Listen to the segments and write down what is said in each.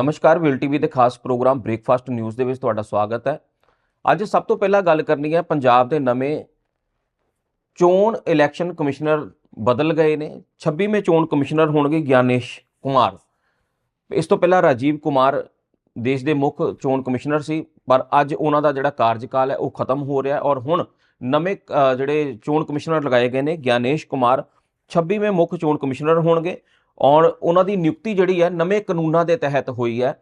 ਨਮਸਕਾਰ will TV ਦੇ ਖਾਸ ਪ੍ਰੋਗਰਾਮ ਬ੍ਰੇਕਫਾਸਟ ਨਿਊਜ਼ ਦੇ ਵਿੱਚ ਤੁਹਾਡਾ ਸਵਾਗਤ ਹੈ। ਅੱਜ ਸਭ ਤੋਂ ਪਹਿਲਾਂ ਗੱਲ ਕਰਨੀ ਹੈ, ਪੰਜਾਬ ਦੇ ਨਵੇਂ ਚੋਣ ਇਲੈਕਸ਼ਨ ਕਮਿਸ਼ਨਰ ਬਦਲ ਗਏ ਨੇ। 26ਵੇਂ ਚੋਣ ਕਮਿਸ਼ਨਰ ਹੋਣਗੇ ਗਿਆਨੇਸ਼ ਕੁਮਾਰ। ਇਸ ਤੋਂ ਪਹਿਲਾਂ ਰਾਜੀਵ ਕੁਮਾਰ ਦੇਸ਼ ਦੇ ਮੁੱਖ ਚੋਣ ਕਮਿਸ਼ਨਰ ਸੀ, ਪਰ ਅੱਜ ਉਹਨਾਂ ਦਾ ਜਿਹੜਾ ਕਾਰਜਕਾਲ ਹੈ, ਉਹ ਖਤਮ ਹੋ ਰਿਹਾ ਔਰ ਹੁਣ ਨਵੇਂ ਜਿਹੜੇ ਚੋਣ ਕਮਿਸ਼ਨਰ ਲਗਾਏ ਗਏ ਨੇ, ਗਿਆਨੇਸ਼ ਕੁਮਾਰ। 26ਵੇਂ ਮੁੱਖ ਚੋਣ ਕਮਿਸ਼ਨਰ ਹੋਣਗੇ। ਔਰ ਉਹਨਾਂ ਦੀ ਨਿਯੁਕਤੀ ਜਿਹੜੀ ਹੈ ਨਵੇਂ ਕਾਨੂੰਨਾਂ ਦੇ ਤਹਿਤ ਹੋਈ ਹੈ।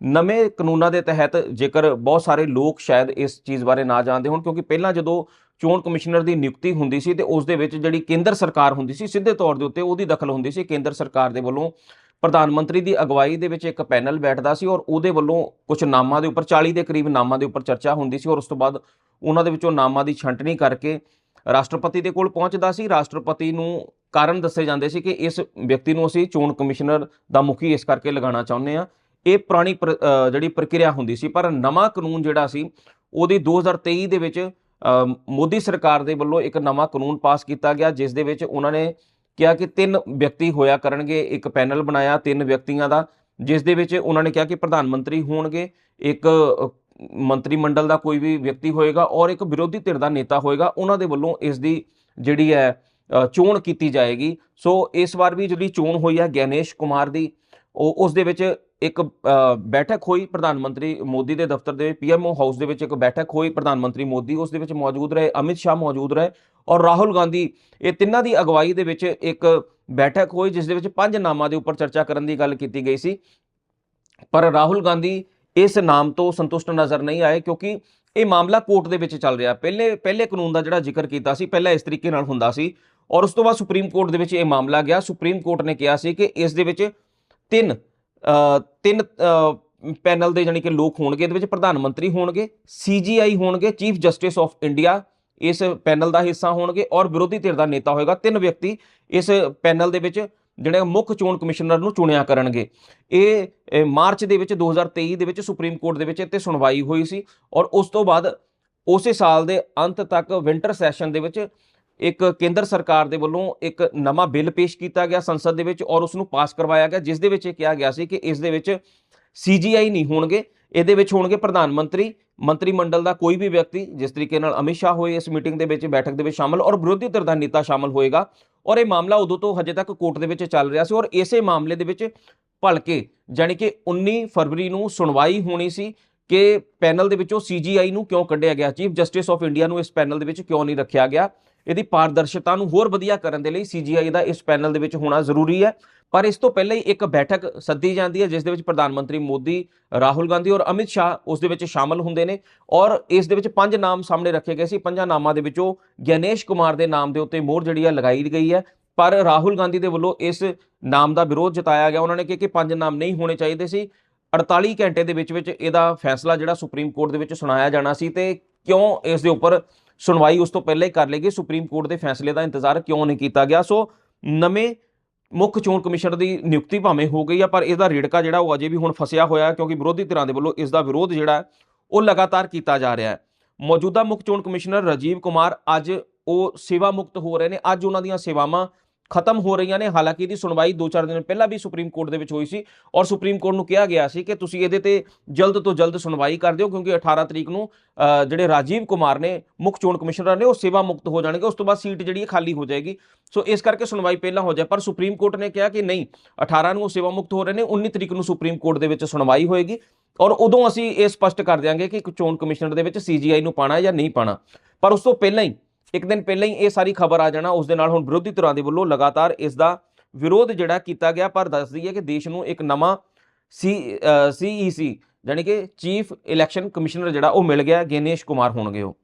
ਨਵੇਂ ਕਾਨੂੰਨਾਂ ਦੇ ਤਹਿਤ ਜੇਕਰ ਬਹੁਤ ਸਾਰੇ ਲੋਕ ਸ਼ਾਇਦ ਇਸ ਚੀਜ਼ ਬਾਰੇ ਨਾ ਜਾਣਦੇ ਹੋਣ, ਕਿਉਂਕਿ ਪਹਿਲਾਂ ਜਦੋਂ ਚੋਣ ਕਮਿਸ਼ਨਰ ਦੀ ਨਿਯੁਕਤੀ ਹੁੰਦੀ ਸੀ ਤੇ ਉਸ ਦੇ ਵਿੱਚ ਜਿਹੜੀ ਕੇਂਦਰ ਸਰਕਾਰ ਹੁੰਦੀ ਸੀ, ਸਿੱਧੇ ਤੌਰ ਦੇ ਉੱਤੇ ਉਹਦੀ ਦਖਲ ਹੁੰਦੀ ਸੀ। ਕੇਂਦਰ ਸਰਕਾਰ ਦੇ ਵੱਲੋਂ ਪ੍ਰਧਾਨ ਮੰਤਰੀ ਦੀ ਅਗਵਾਈ ਦੇ ਵਿੱਚ ਇੱਕ ਪੈਨਲ ਬੈਠਦਾ ਸੀ ਔਰ ਉਹਦੇ ਵੱਲੋਂ ਕੁਝ ਨਾਮਾਂ ਦੇ ਉੱਪਰ 40 ਦੇ ਕਰੀਬ ਨਾਮਾਂ ਦੇ ਉੱਪਰ ਚਰਚਾ ਹੁੰਦੀ ਸੀ ਔਰ ਉਸ ਤੋਂ ਬਾਅਦ ਉਹਨਾਂ ਦੇ ਵਿੱਚੋਂ ਨਾਮਾਂ ਦੀ ਛੰਟਣੀ ਕਰਕੇ ਰਾਸ਼ਟਰਪਤੀ ਦੇ ਕੋਲ ਪਹੁੰਚਦਾ ਸੀ। ਰਾਸ਼ਟਰਪਤੀ ਨੂੰ ਕਾਰਨ ਦੱਸੇ ਜਾਂਦੇ ਸੀ ਕਿ ਇਸ ਵਿਅਕਤੀ ਨੂੰ ਅਸੀਂ ਚੋਣ ਕਮਿਸ਼ਨਰ ਦਾ ਮੁਖੀ ਇਸ ਕਰਕੇ ਲਗਾਉਣਾ ਚਾਹੁੰਦੇ ਆ ਇਹ ਪੁਰਾਣੀ ਪ੍ਰ- ਜਿਹੜੀ ਪ੍ਰਕਿਰਿਆ ਹੁੰਦੀ ਸੀ, ਪਰ ਨਵਾਂ ਕਾਨੂੰਨ ਜਿਹੜਾ ਸੀ, ਉਹਦੀ 2023 ਦੇ ਵਿੱਚ ਮੋਦੀ ਸਰਕਾਰ ਦੇ ਵੱਲੋਂ ਇੱਕ ਨਵਾਂ ਕਾਨੂੰਨ ਪਾਸ ਕੀਤਾ ਗਿਆ, ਜਿਸ ਦੇ ਵਿੱਚ ਉਹਨਾਂ ਨੇ ਕਿਹਾ ਕਿ ਤਿੰਨ ਵਿਅਕਤੀ ਹੋਇਆ ਕਰਨਗੇ, ਇੱਕ ਪੈਨਲ ਬਣਾਇਆ ਤਿੰਨ ਵਿਅਕਤੀਆਂ ਦਾ, ਜਿਸ ਦੇ ਵਿੱਚ ਉਹਨਾਂ ਨੇ ਕਿਹਾ ਕਿ ਪ੍ਰਧਾਨ ਮੰਤਰੀ ਹੋਣਗੇ, ਇੱਕ ਮੰਤਰੀ ਮੰਡਲ ਦਾ ਕੋਈ ਵੀ ਵਿਅਕਤੀ ਹੋਏਗਾ ਔਰ ਇੱਕ ਵਿਰੋਧੀ ਧਿਰ ਦਾ ਨੇਤਾ ਹੋਏਗਾ, ਉਹਨਾਂ ਦੇ ਵੱਲੋਂ ਇਸ ਦੀ ਜਿਹੜੀ ਹੈ ਚੋਣ ਕੀਤੀ ਜਾਏਗੀ। ਸੋ ਇਸ ਵਾਰ ਵੀ ਜਿਹੜੀ ਚੋਣ ਹੋਈ ਹੈ ਗਿਆਨੇਸ਼ ਕੁਮਾਰ ਦੀ, ਉਹ ਉਸ ਦੇ ਵਿੱਚ ਇੱਕ ਬੈਠਕ ਹੋਈ ਪ੍ਰਧਾਨ ਮੰਤਰੀ ਮੋਦੀ ਦੇ ਦਫ਼ਤਰ ਦੇ ਪੀਐਮਓ ਹਾਊਸ ਦੇ ਵਿੱਚ ਇੱਕ ਬੈਠਕ ਹੋਈ ਪ੍ਰਧਾਨ ਮੰਤਰੀ ਮੋਦੀ, ਉਸ ਦੇ ਵਿੱਚ ਮੌਜੂਦ ਰਹੇ, ਅਮਿਤ ਸ਼ਾਹ ਮੌਜੂਦ ਰਹੇ ਔਰ ਰਾਹੁਲ ਗਾਂਧੀ। ਇਹ ਤਿੰਨਾਂ ਦੀ ਅਗਵਾਈ ਦੇ ਵਿੱਚ ਇੱਕ ਬੈਠਕ ਹੋਈ, ਜਿਸ ਦੇ ਵਿੱਚ ਪੰਜ ਨਾਮਾਂ ਦੇ ਉੱਪਰ ਚਰਚਾ ਕਰਨ ਦੀ ਗੱਲ ਕੀਤੀ ਗਈ ਸੀ। ਪਰ ਰਾਹੁਲ ਗਾਂਧੀ ਇਸ ਨਾਮ ਤੋਂ ਸੰਤੁਸ਼ਟ ਨਜ਼ਰ ਨਹੀਂ ਆਏ ਕਿਉਂਕਿ ਇਹ ਮਾਮਲਾ ਕੋਰਟ ਦੇ ਵਿੱਚ ਚੱਲ ਰਿਹਾ। ਪਹਿਲੇ ਪਹਿਲੇ ਕਾਨੂੰਨ ਦਾ ਜਿਹੜਾ ਜ਼ਿਕਰ ਕੀਤਾ ਸੀ, ਪਹਿਲਾਂ ਇਸ ਤਰੀਕੇ ਨਾਲ ਹੁੰਦਾ ਸੀ। ਔਰ ਉਸ ਤੋਂ ਬਾਅਦ ਸੁਪਰੀਮ ਕੋਰਟ ਦੇ ਵਿੱਚ ਇਹ ਮਾਮਲਾ ਗਿਆ। ਸੁਪਰੀਮ ਕੋਰਟ ਨੇ ਕਿਹਾ ਸੀ ਕਿ ਇਸ ਦੇ ਵਿੱਚ ਤਿੰਨ ਤਿੰਨ ਪੈਨਲ ਦੇ ਜਾਨੀ ਕਿ ਲੋਕ ਹੋਣਗੇ, ਇਹਦੇ ਵਿੱਚ ਪ੍ਰਧਾਨ ਮੰਤਰੀ ਹੋਣਗੇ ਸੀਜੀਆਈ ਹੋਣਗੇ, ਚੀਫ ਜਸਟਿਸ ਆਫ ਇੰਡੀਆ ਇਸ ਪੈਨਲ ਦਾ ਹਿੱਸਾ ਹੋਣਗੇ ਔਰ ਵਿਰੋਧੀ ਧਿਰ ਦਾ ਨੇਤਾ ਹੋਏਗਾ। ਤਿੰਨ ਵਿਅਕਤੀ ਇਸ ਪੈਨਲ ਦੇ ਵਿੱਚ ਜਿਹੜੇ ਮੁੱਖ ਚੋਣ ਕਮਿਸ਼ਨਰ ਨੂੰ ਚੁਣਿਆ ਕਰਨਗੇ। ਇਹ ਮਾਰਚ ਦੇ ਵਿੱਚ 2023 ਦੇ ਵਿੱਚ ਸੁਪਰੀਮ ਕੋਰਟ ਦੇ ਵਿੱਚ ਇੱਥੇ ਸੁਣਵਾਈ ਹੋਈ ਸੀ ਔਰ ਉਸ ਤੋਂ ਬਾਅਦ ਉਸੇ ਸਾਲ ਦੇ ਅੰਤ ਤੱਕ ਵਿੰਟਰ ਸੈਸ਼ਨ ਦੇ ਵਿੱਚ ਇੱਕ ਕੇਂਦਰ ਸਰਕਾਰ ਦੇ ਵੱਲੋਂ ਇੱਕ ਨਵਾਂ ਬਿੱਲ ਪੇਸ਼ ਕੀਤਾ ਗਿਆ ਸੰਸਦ ਦੇ ਵਿੱਚ ਔਰ ਉਸ ਨੂੰ ਪਾਸ ਕਰਵਾਇਆ ਗਿਆ, ਜਿਸ ਦੇ ਵਿੱਚ ਇਹ ਕਿਹਾ ਗਿਆ ਸੀ ਕਿ ਇਸ ਦੇ ਵਿੱਚ ਸੀਜੀਆਈ ਨਹੀਂ ਹੋਣਗੇ, ਇਹਦੇ ਵਿੱਚ ਹੋਣਗੇ ਪ੍ਰਧਾਨ ਮੰਤਰੀ ਮੰਤਰੀ ਮੰਡਲ ਦਾ ਕੋਈ ਵੀ ਵਿਅਕਤੀ, ਜਿਸ ਤਰੀਕੇ ਨਾਲ ਅਮਿਤ ਸ਼ਾਹ ਹੋਏ ਇਸ ਮੀਟਿੰਗ ਦੇ ਵਿੱਚ, ਬੈਠਕ ਦੇ ਵਿੱਚ ਸ਼ਾਮਲ ਔਰ ਵਿਰੋਧੀ ਧਿਰ ਦਾ ਨੇਤਾ ਸ਼ਾਮਲ ਹੋਏਗਾ ਔਰ ਇਹ ਮਾਮਲਾ ਉਦੋਂ ਤੋਂ ਹਜੇ ਤੱਕ ਕੋਰਟ ਦੇ ਵਿੱਚ ਚੱਲ ਰਿਹਾ ਸੀ ਔਰ ਇਸੇ ਮਾਮਲੇ ਦੇ ਵਿੱਚ ਭਲਕੇ ਜਾਣੀ ਕਿ 19 ਫਰਵਰੀ ਨੂੰ ਸੁਣਵਾਈ ਹੋਣੀ ਸੀ ਕਿ ਪੈਨਲ ਦੇ ਵਿੱਚੋਂ ਸੀਜੀਆਈ ਨੂੰ ਕਿਉਂ ਕੱਢਿਆ ਗਿਆ, ਚੀਫ ਜਸਟਿਸ ਆਫ ਇੰਡੀਆ ਨੂੰ ਇਸ ਪੈਨਲ ਦੇ ਵਿੱਚ ਕਿਉਂ ਨਹੀਂ ਰੱਖਿਆ ਗਿਆ ਇਹਦੀ ਪਾਰਦਰਸ਼ਤਾ ਨੂੰ ਹੋਰ ਵਧੀਆ ਕਰਨ ਦੇ ਲਈ ਸੀਜੀਆਈ ਦਾ ਇਸ ਪੈਨਲ ਦੇ ਵਿੱਚ ਹੋਣਾ ਜ਼ਰੂਰੀ ਹੈ। ਪਰ ਇਸ ਤੋਂ ਪਹਿਲਾਂ ਹੀ ਇੱਕ ਬੈਠਕ ਸੱਦੀ ਜਾਂਦੀ ਹੈ, ਜਿਸ ਦੇ ਵਿੱਚ ਪ੍ਰਧਾਨ ਮੰਤਰੀ ਮੋਦੀ, ਰਾਹੁਲ ਗਾਂਧੀ ਔਰ ਅਮਿਤ ਸ਼ਾਹ ਉਸ ਦੇ ਵਿੱਚ ਸ਼ਾਮਲ ਹੁੰਦੇ ਨੇ ਔਰ ਇਸ ਦੇ ਵਿੱਚ ਪੰਜ ਨਾਮ ਸਾਹਮਣੇ ਰੱਖੇ ਗਏ ਸੀ। ਪੰਜਾਂ ਨਾਮਾਂ ਦੇ ਵਿੱਚੋਂ ਗਿਆਨੇਸ਼ ਕੁਮਾਰ ਦੇ ਨਾਮ ਦੇ ਉੱਤੇ ਮੋਹਰ ਜਿਹੜੀ ਹੈ ਲਗਾਈ ਗਈ ਹੈ। ਪਰ ਰਾਹੁਲ ਗਾਂਧੀ ਦੇ ਵੱਲੋਂ ਇਸ ਨਾਮ ਦਾ ਵਿਰੋਧ ਜਤਾਇਆ ਗਿਆ। ਉਹਨਾਂ ਨੇ ਕਿਹਾ ਕਿ ਪੰਜ ਨਾਮ ਨਹੀਂ ਹੋਣੇ ਚਾਹੀਦੇ ਸੀ। 48 ਘੰਟੇ ਦੇ ਵਿੱਚ ਵਿੱਚ ਇਹਦਾ ਫੈਸਲਾ ਜਿਹੜਾ ਸੁਪਰੀਮ ਕੋਰਟ ਦੇ ਵਿੱਚ ਸੁਣਾਇਆ ਜਾਣਾ ਸੀ ਤੇ ਕਿਉਂ ਇਸ ਦੇ ਉੱਪਰ ਸੁਣਵਾਈ ਉਸ ਤੋਂ ਪਹਿਲਾਂ ਹੀ ਕਰ ਲਈ ਗਈ ਸੁਪਰੀਮ ਕੋਰਟ ਦੇ ਫੈਸਲੇ ਦਾ ਇੰਤਜ਼ਾਰ ਕਿਉਂ ਨਹੀਂ ਕੀਤਾ ਗਿਆ? ਸੋ ਨਵੇਂ ਮੁੱਖ ਚੋਣ ਕਮਿਸ਼ਨਰ ਦੀ ਨਿਯੁਕਤੀ ਭਾਵੇਂ ਹੋ ਗਈ ਆ, ਪਰ ਇਸ ਦਾ ਰੇੜਕਾ ਜਿਹੜਾ ਉਹ ਅਜੇ ਵੀ ਹੁਣ ਫਸਿਆ ਹੋਇਆ ਕਿਉਂਕਿ ਵਿਰੋਧੀ ਧਿਰਾਂ ਦੇ ਵੱਲੋਂ ਇਸ ਦਾ ਵਿਰੋਧ ਜਿਹੜਾ ਉਹ ਲਗਾਤਾਰ ਕੀਤਾ ਜਾ ਰਿਹਾ ਹੈ। ਮੌਜੂਦਾ ਮੁੱਖ ਚੋਣ ਕਮਿਸ਼ਨਰ ਰਾਜੀਵ ਕੁਮਾਰ ਅੱਜ ਉਹ ਸੇਵਾ ਮੁਕਤ ਹੋ ਰਹੇ ਨੇ। ਅੱਜ ਉਹਨਾਂ ਦੀਆਂ ਸੇਵਾਵਾਂ ਖਤਮ ਹੋ ਰਹੀਆਂ ਨੇ। ਹਾਲਾਂਕਿ ਇਹਦੀ ਸੁਣਵਾਈ 2-4 ਦਿਨ ਪਹਿਲਾਂ ਵੀ ਸੁਪਰੀਮ ਕੋਰਟ ਦੇ ਵਿੱਚ ਹੋਈ ਸੀ ਔਰ ਸੁਪਰੀਮ ਕੋਰਟ ਨੂੰ ਕਿਹਾ ਗਿਆ ਸੀ ਕਿ ਤੁਸੀਂ ਇਹਦੇ ਤੇ ਜਲਦ ਤੋਂ ਜਲਦ ਸੁਣਵਾਈ ਕਰ ਦਿਓ ਕਿਉਂਕਿ 18 ਤਰੀਕ ਨੂੰ ਅ, ਜਿਹੜੇ ਰਾਜੀਵ ਕੁਮਾਰ ਨੇ ਮੁੱਖ ਚੋਣ ਕਮਿਸ਼ਨਰ ਨੇ ਉਹ ਸੇਵਾ ਮੁਕਤ ਹੋ ਜਾਣਗੇ। ਉਸ ਤੋਂ ਬਾਅਦ ਸੀਟ ਜਿਹੜੀ ਹੈ ਖਾਲੀ ਹੋ ਜਾਏਗੀ। ਸੋ ਇਸ ਕਰਕੇ ਸੁਣਵਾਈ ਪਹਿਲਾਂ ਹੋ ਜਾਏ। ਪਰ ਸੁਪਰੀਮ ਕੋਰਟ ਨੇ ਕਿਹਾ ਕਿ ਨਹੀਂ 18 ਨੂੰ ਉਹ ਸੇਵਾ ਮੁਕਤ ਹੋ ਰਹੇ ਨੇ 19 ਤਰੀਕ ਨੂੰ ਸੁਪਰੀਮ ਕੋਰਟ ਦੇ ਵਿੱਚ ਸੁਣਵਾਈ ਹੋਏਗੀ ਔਰ ਉਦੋਂ ਅਸੀਂ ਇਹ ਸਪਸ਼ਟ ਕਰ ਦਿਆਂਗੇ ਕਿ ਇੱਕ ਚੋਣ ਕਮਿਸ਼ਨਰ ਦੇ ਵਿੱਚ ਸੀਜੀਆਈ ਨੂੰ ਪਾਣਾ ਜਾਂ ਨਹੀਂ ਪਾਣਾ। ਪਰ ਉਸ ਤੋਂ ਪਹਿਲਾਂ ਹੀ ਇੱਕ ਦਿਨ ਪਹਿਲਾਂ ਹੀ ਇਹ ਸਾਰੀ ਖਬਰ ਆ ਜਾਣਾ, ਉਸ ਦੇ ਨਾਲ ਹੁਣ ਵਿਰੋਧੀ ਧਿਰਾਂ ਦੇ ਵੱਲੋਂ ਲਗਾਤਾਰ ਇਸ ਦਾ ਵਿਰੋਧ ਜਿਹੜਾ ਕੀਤਾ ਗਿਆ, ਪਰ ਦੱਸਦੀ ਹੈ ਕਿ ਦੇਸ਼ ਨੂੰ ਇੱਕ ਨਵਾਂ ਸੀ ਸੀਈਸੀ ਯਾਨੀ ਕਿ ਚੀਫ ਇਲੈਕਸ਼ਨ ਕਮਿਸ਼ਨਰ ਜਿਹੜਾ ਉਹ ਮਿਲ ਗਿਆ, ਗਿਨੇਸ਼ ਕੁਮਾਰ ਹੋਣਗੇ ਉਹ।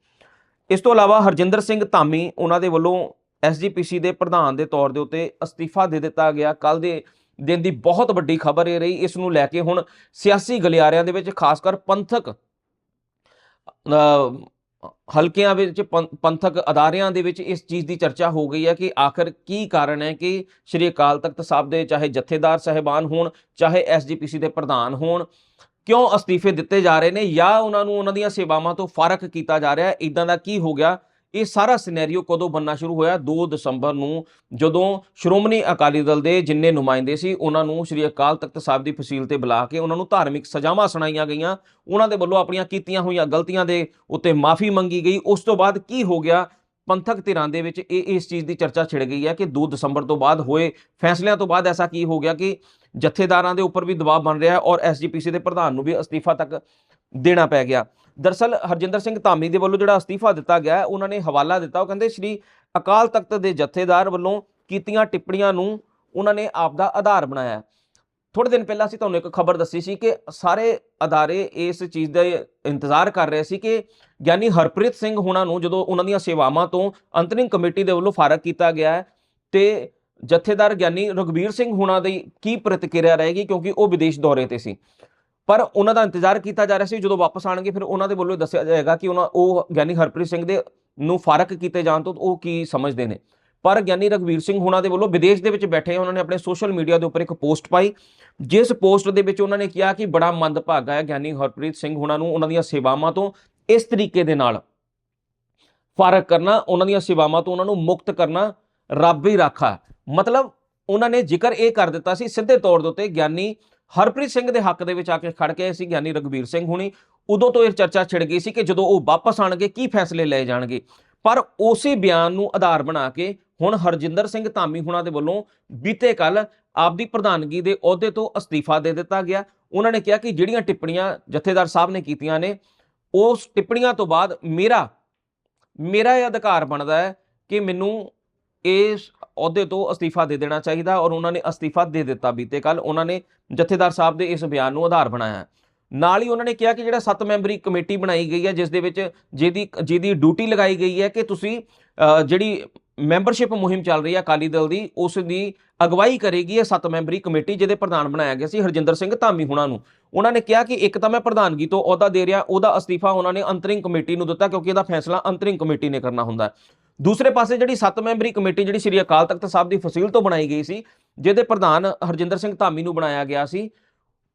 ਇਸ ਤੋਂ ਇਲਾਵਾ ਹਰਜਿੰਦਰ ਸਿੰਘ ਧਾਮੀ, ਉਹਨਾਂ ਦੇ ਵੱਲੋਂ ਐਸਜੀਪੀਸੀ ਦੇ ਪ੍ਰਧਾਨ ਦੇ ਤੌਰ ਦੇ ਉੱਤੇ ਅਸਤੀਫਾ ਦੇ ਦਿੱਤਾ ਗਿਆ। ਕੱਲ ਦੇ ਦਿਨ ਦੀ ਬਹੁਤ ਵੱਡੀ ਖਬਰ ਇਹ ਰਹੀ, ਇਸ ਨੂੰ ਲੈ ਕੇ ਹੁਣ ਸਿਆਸੀ ਗਲਿਆਰਿਆਂ ਦੇ ਵਿੱਚ ਖਾਸ ਕਰ ਪੰਥਕ ਹਲਕਿਆਂ ਵਿੱਚ ਪੰਥਕ ਅਦਾਰਿਆਂ ਦੇ ਵਿੱਚ ਇਸ ਚੀਜ਼ ਦੀ ਚਰਚਾ ਹੋ ਗਈ ਹੈ ਕਿ ਆਖਰ ਕੀ ਕਾਰਨ ਹੈ ਕਿ ਸ਼੍ਰੀ ਅਕਾਲ ਤਖਤ ਸਾਹਿਬ ਦੇ ਚਾਹੇ ਜਥੇਦਾਰ ਸਹਿਬਾਨ ਹੋਣ, ਚਾਹੇ ਐਸਜੀਪੀਸੀ ਦੇ ਪ੍ਰਧਾਨ ਹੋਣ, ਕਿਉਂ ਅਸਤੀਫੇ ਦਿੱਤੇ ਜਾ ਰਹੇ ਨੇ ਜਾਂ ਉਹਨਾਂ ਨੂੰ ਉਹਨਾਂ ਦੀਆਂ ਸੇਵਾਵਾਂ ਤੋਂ ਫ਼ਰਕ ਕੀਤਾ ਜਾ ਰਿਹਾ ਹੈ? ਇਦਾਂ ਦਾ ਕੀ ਹੋ ਗਿਆ? ਇਹ ਸਾਰਾ ਸਿਨੈਰੀਓ ਕਦੋਂ ਬੰਨਾ ਸ਼ੁਰੂ ਹੋਇਆ? 2 ਦਸੰਬਰ ਨੂੰ, ਜਦੋਂ ਸ਼੍ਰੋਮਣੀ ਅਕਾਲੀ ਦਲ ਦੇ ਜਿੰਨੇ ਨੁਮਾਇੰਦੇ ਸੀ, ਉਹਨਾਂ ਨੂੰ ਸ੍ਰੀ ਅਕਾਲ ਤਖਤ ਸਾਹਿਬ ਦੀ ਫਸੀਲ ਤੇ ਬੁਲਾ ਕੇ ਉਹਨਾਂ ਨੂੰ ਧਾਰਮਿਕ ਸਜ਼ਾਵਾਂ ਸੁਣਾਈਆਂ ਗਈਆਂ। ਉਹਨਾਂ ਦੇ ਵੱਲੋਂ ਆਪਣੀਆਂ ਕੀਤੀਆਂ ਹੋਈਆਂ ਗਲਤੀਆਂ ਦੇ ਉੱਤੇ ਮਾਫੀ ਮੰਗੀ ਗਈ। ਉਸ ਤੋਂ ਬਾਅਦ ਕੀ ਹੋ ਗਿਆ? ਪੰਥਕ ਧਿਰਾਂ ਦੇ ਵਿੱਚ ਇਹ, ਇਸ ਚੀਜ਼ ਦੀ ਚਰਚਾ ਛਿੜ ਗਈ ਹੈ ਕਿ 2 ਦਸੰਬਰ ਤੋਂ ਬਾਅਦ ਹੋਏ ਫੈਸਲਿਆਂ ਤੋਂ ਬਾਅਦ ਐਸਾ ਕੀ ਹੋ ਗਿਆ ਕਿ ਜਥੇਦਾਰਾਂ ਦੇ ਉੱਪਰ ਵੀ ਦਬਾਅ ਬਣ ਰਿਹਾ ਹੈ ਔਰ ਐਸਜੀਪੀਸੀ ਦੇ ਪ੍ਰਧਾਨ ਨੂੰ ਵੀ ਅਸਤੀਫਾ ਤੱਕ ਦੇਣਾ ਪੈ ਗਿਆ। ਦਰਸਲ ਹਰਜਿੰਦਰ ਸਿੰਘ ਧਾਮੀ ਦੇ ਵੱਲੋਂ ਜਿਹੜਾ ਅਸਤੀਫਾ ਦਿੱਤਾ ਗਿਆ ਉਹਨਾਂ ਨੇ ਹਵਾਲਾ ਦਿੱਤਾ ਉਹ ਕਹਿੰਦੇ, ਸ਼੍ਰੀ ਅਕਾਲ ਤਖਤ ਦੇ ਜਥੇਦਾਰ ਵੱਲੋਂ ਕੀਤੀਆਂ ਟਿੱਪਣੀਆਂ ਨੂੰ ਉਹਨਾਂ ਨੇ ਆਪ ਦਾ ਆਧਾਰ ਬਣਾਇਆ ਹੈ। ਥੋੜੇ ਦਿਨ ਪਹਿਲਾਂ ਅਸੀਂ ਤੁਹਾਨੂੰ ਇੱਕ ਖਬਰ ਦੱਸੀ ਸੀ ਕਿ ਸਾਰੇ ਅਦਾਰੇ ਇਸ ਚੀਜ਼ ਦਾ ਇੰਤਜ਼ਾਰ ਕਰ ਰਹੇ ਸੀ ਕਿ ਗਿਆਨੀ ਹਰਪ੍ਰੀਤ ਸਿੰਘ ਹੁਣਾਂ ਨੂੰ ਜਦੋਂ ਉਹਨਾਂ ਦੀਆਂ ਸੇਵਾਵਾਂ ਤੋਂ ਅੰਤਰਿੰਗ ਕਮੇਟੀ ਦੇ ਵੱਲੋਂ ਫਾਰਗ ਕੀਤਾ ਗਿਆ ਹੈ, ਤੇ ਜਥੇਦਾਰ ਗਿਆਨੀ ਰਗਵੀਰ ਸਿੰਘ ਹੁਣਾਂ ਦੀ ਕੀ ਪ੍ਰਤੀਕਿਰਿਆ ਰਹੇਗੀ ਕਿਉਂਕਿ ਉਹ ਵਿਦੇਸ਼ ਦੌਰੇ ਤੇ ਸੀ ਪਰ ਉਹਨਾਂ ਦਾ ਇੰਤਜ਼ਾਰ ਕੀਤਾ ਜਾ ਰਿਹਾ ਸੀ, ਜਦੋਂ ਵਾਪਸ ਆਣਗੇ ਫਿਰ ਉਹਨਾਂ ਦੇ ਵੱਲੋਂ ਦੱਸਿਆ ਜਾਏਗਾ ਕਿ ਉਹਨਾਂ, ਉਹ ਗਿਆਨੀ ਹਰਪ੍ਰੀਤ ਸਿੰਘ ਦੇ ਨੂੰ ਫਾਰਕ ਕੀਤੇ ਜਾਣ ਤੋਂ ਉਹ ਕੀ ਸਮਝਦੇ ਨੇ। ਪਰ ਗਿਆਨੀ ਰਗਵੀਰ ਸਿੰਘ ਹੁਣਾਂ ਦੇ ਵੱਲੋਂ ਵਿਦੇਸ਼ ਦੇ ਵਿੱਚ ਬੈਠੇ ਉਹਨਾਂ ਨੇ ਆਪਣੇ ਸੋਸ਼ਲ ਮੀਡੀਆ ਦੇ ਉੱਪਰ ਇੱਕ ਪੋਸਟ ਪਾਈ, ਜਿਸ ਪੋਸਟ ਦੇ ਵਿੱਚ ਉਹਨਾਂ ਨੇ ਕਿਹਾ ਕਿ ਬੜਾ ਮੰਦਭਾਗਾ ਹੈ ਗਿਆਨੀ ਹਰਪ੍ਰੀਤ ਸਿੰਘ ਹੁਣਾਂ ਨੂੰ ਉਹਨਾਂ ਦੀਆਂ ਸੇਵਾਵਾਂ ਤੋਂ ਇਸ ਤਰੀਕੇ ਦੇ ਨਾਲ। ਫਾਰਕ ਕਰਨਾ, ਉਹਨਾਂ ਦੀਆਂ ਸੇਵਾਵਾਂ ਤੋਂ ਉਹਨਾਂ ਨੂੰ ਮੁਕਤ ਕਰਨਾ, ਰੱਬ ਹੀ ਰਾਖਾ। ਮਤਲਬ ਉਹਨਾਂ ਨੇ ਜ਼ਿਕਰ ਇਹ ਕਰ ਦਿੱਤਾ ਸੀ, ਸਿੱਧੇ ਤੌਰ ਦੇ ਉੱਤੇ ਗਿਆਨੀ ਹਰਪ੍ਰੀਤ ਸਿੰਘ ਦੇ ਹੱਕ ਦੇ ਵਿੱਚ ਆ ਕੇ ਖੜ ਕੇ ਸੀ ਗਿਆਨੀ ਰਗਵੀਰ ਸਿੰਘ ਹੁਣੀ। ਉਦੋਂ ਤੋਂ ਇਹ ਚਰਚਾ ਛਿੜ ਗਈ ਸੀ ਕਿ ਜਦੋਂ ਉਹ ਵਾਪਸ ਆਣਗੇ, ਕੀ ਫੈਸਲੇ ਲਏ ਜਾਣਗੇ? ਪਰ ਉਸੇ ਬਿਆਨ ਨੂੰ ਆਧਾਰ ਬਣਾ ਕੇ ਹੁਣ ਹਰਜਿੰਦਰ ਸਿੰਘ ਧਾਮੀ ਹੁਣਾਂ ਦੇ ਵੱਲੋਂ ਬੀਤੇ ਕੱਲ ਆਪਦੀ ਪ੍ਰਧਾਨਗੀ ਦੇ ਅਹੁਦੇ ਤੋਂ ਅਸਤੀਫਾ ਦੇ ਦਿੱਤਾ ਗਿਆ। ਉਹਨਾਂ ਨੇ ਕਿਹਾ ਕਿ ਜਿਹੜੀਆਂ ਟਿੱਪਣੀਆਂ ਜਥੇਦਾਰ ਸਾਹਿਬ ਨੇ ਕੀਤੀਆਂ ਨੇ, ਉਸ ਟਿੱਪਣੀਆਂ ਤੋਂ ਬਾਅਦ ਮੇਰਾ ਮੇਰਾ ਇਹ ਅਧਿਕਾਰ ਬਣਦਾ ਹੈ ਕਿ ਮੈਨੂੰ ਇਸ ਅਹੁਦੇ ਤੋਂ ਅਸਤੀਫਾ ਦੇ ਦੇਣਾ ਚਾਹੀਦਾ ਔਰ ਉਹਨਾਂ ਨੇ ਅਸਤੀਫਾ ਦੇ ਦਿੱਤਾ ਬੀਤੇ ਕੱਲ ਉਹਨਾਂ ਨੇ ਜਥੇਦਾਰ ਸਾਹਿਬ ਦੇ ਇਸ ਬਿਆਨ ਨੂੰ ਆਧਾਰ ਬਣਾਇਆ ਨਾਲ ਹੀ ਉਹਨਾਂ ਨੇ ਕਿਹਾ ਕਿ ਜਿਹੜਾ 7 ਮੈਂਬਰੀ ਕਮੇਟੀ ਬਣਾਈ ਗਈ ਹੈ, ਜਿਸ ਦੇ ਵਿੱਚ ਜਿਹਦੀ ਜਿਹਦੀ ਡਿਊਟੀ ਲਗਾਈ ਗਈ ਹੈ ਕਿ ਤੁਸੀਂ ਜਿਹੜੀ ਮੈਂਬਰਸ਼ਿਪ ਮੁਹਿੰਮ ਚੱਲ ਰਹੀ ਹੈ ਅਕਾਲੀ ਦਲ ਦੀ, ਉਸ ਦੀ ਅਗਵਾਈ ਕਰੇਗੀ ਇਹ 7 ਮੈਂਬਰੀ ਕਮੇਟੀ ਜਿਹਦੇ ਪ੍ਰਧਾਨ ਬਣਾਇਆ ਗਿਆ ਸੀ ਹਰਜਿੰਦਰ ਸਿੰਘ ਧਾਮੀ ਹੁਣਾਂ ਨੂੰ। ਉਹਨਾਂ ਨੇ ਕਿਹਾ ਕਿ ਇੱਕ ਤਾਂ ਮੈਂ ਪ੍ਰਧਾਨਗੀ ਤੋਂ ਅਹੁਦਾ ਦੇ ਰਿਹਾ, ਉਹਦਾ ਅਸਤੀਫਾ ਉਹਨਾਂ ਨੇ ਅੰਤਰਿੰਗ ਕਮੇਟੀ ਨੂੰ ਦਿੱਤਾ ਕਿਉਂਕਿ ਇਹਦਾ ਫੈਸਲਾ ਅੰਤਰਿੰਗ ਕਮੇਟੀ ਨੇ ਕਰਨਾ ਹੁੰਦਾ ਦੂਸਰੇ ਪਾਸੇ ਜਿਹੜੀ 7 ਮੈਂਬਰੀ ਕਮੇਟੀ ਜਿਹੜੀ ਸ੍ਰੀ ਅਕਾਲ ਤਖਤ ਸਾਹਿਬ ਦੀ ਫਸੀਲ ਤੋਂ ਬਣਾਈ ਗਈ ਸੀ, ਜਿਹਦੇ ਪ੍ਰਧਾਨ ਹਰਜਿੰਦਰ ਸਿੰਘ ਧਾਮੀ ਨੂੰ ਬਣਾਇਆ ਗਿਆ ਸੀ,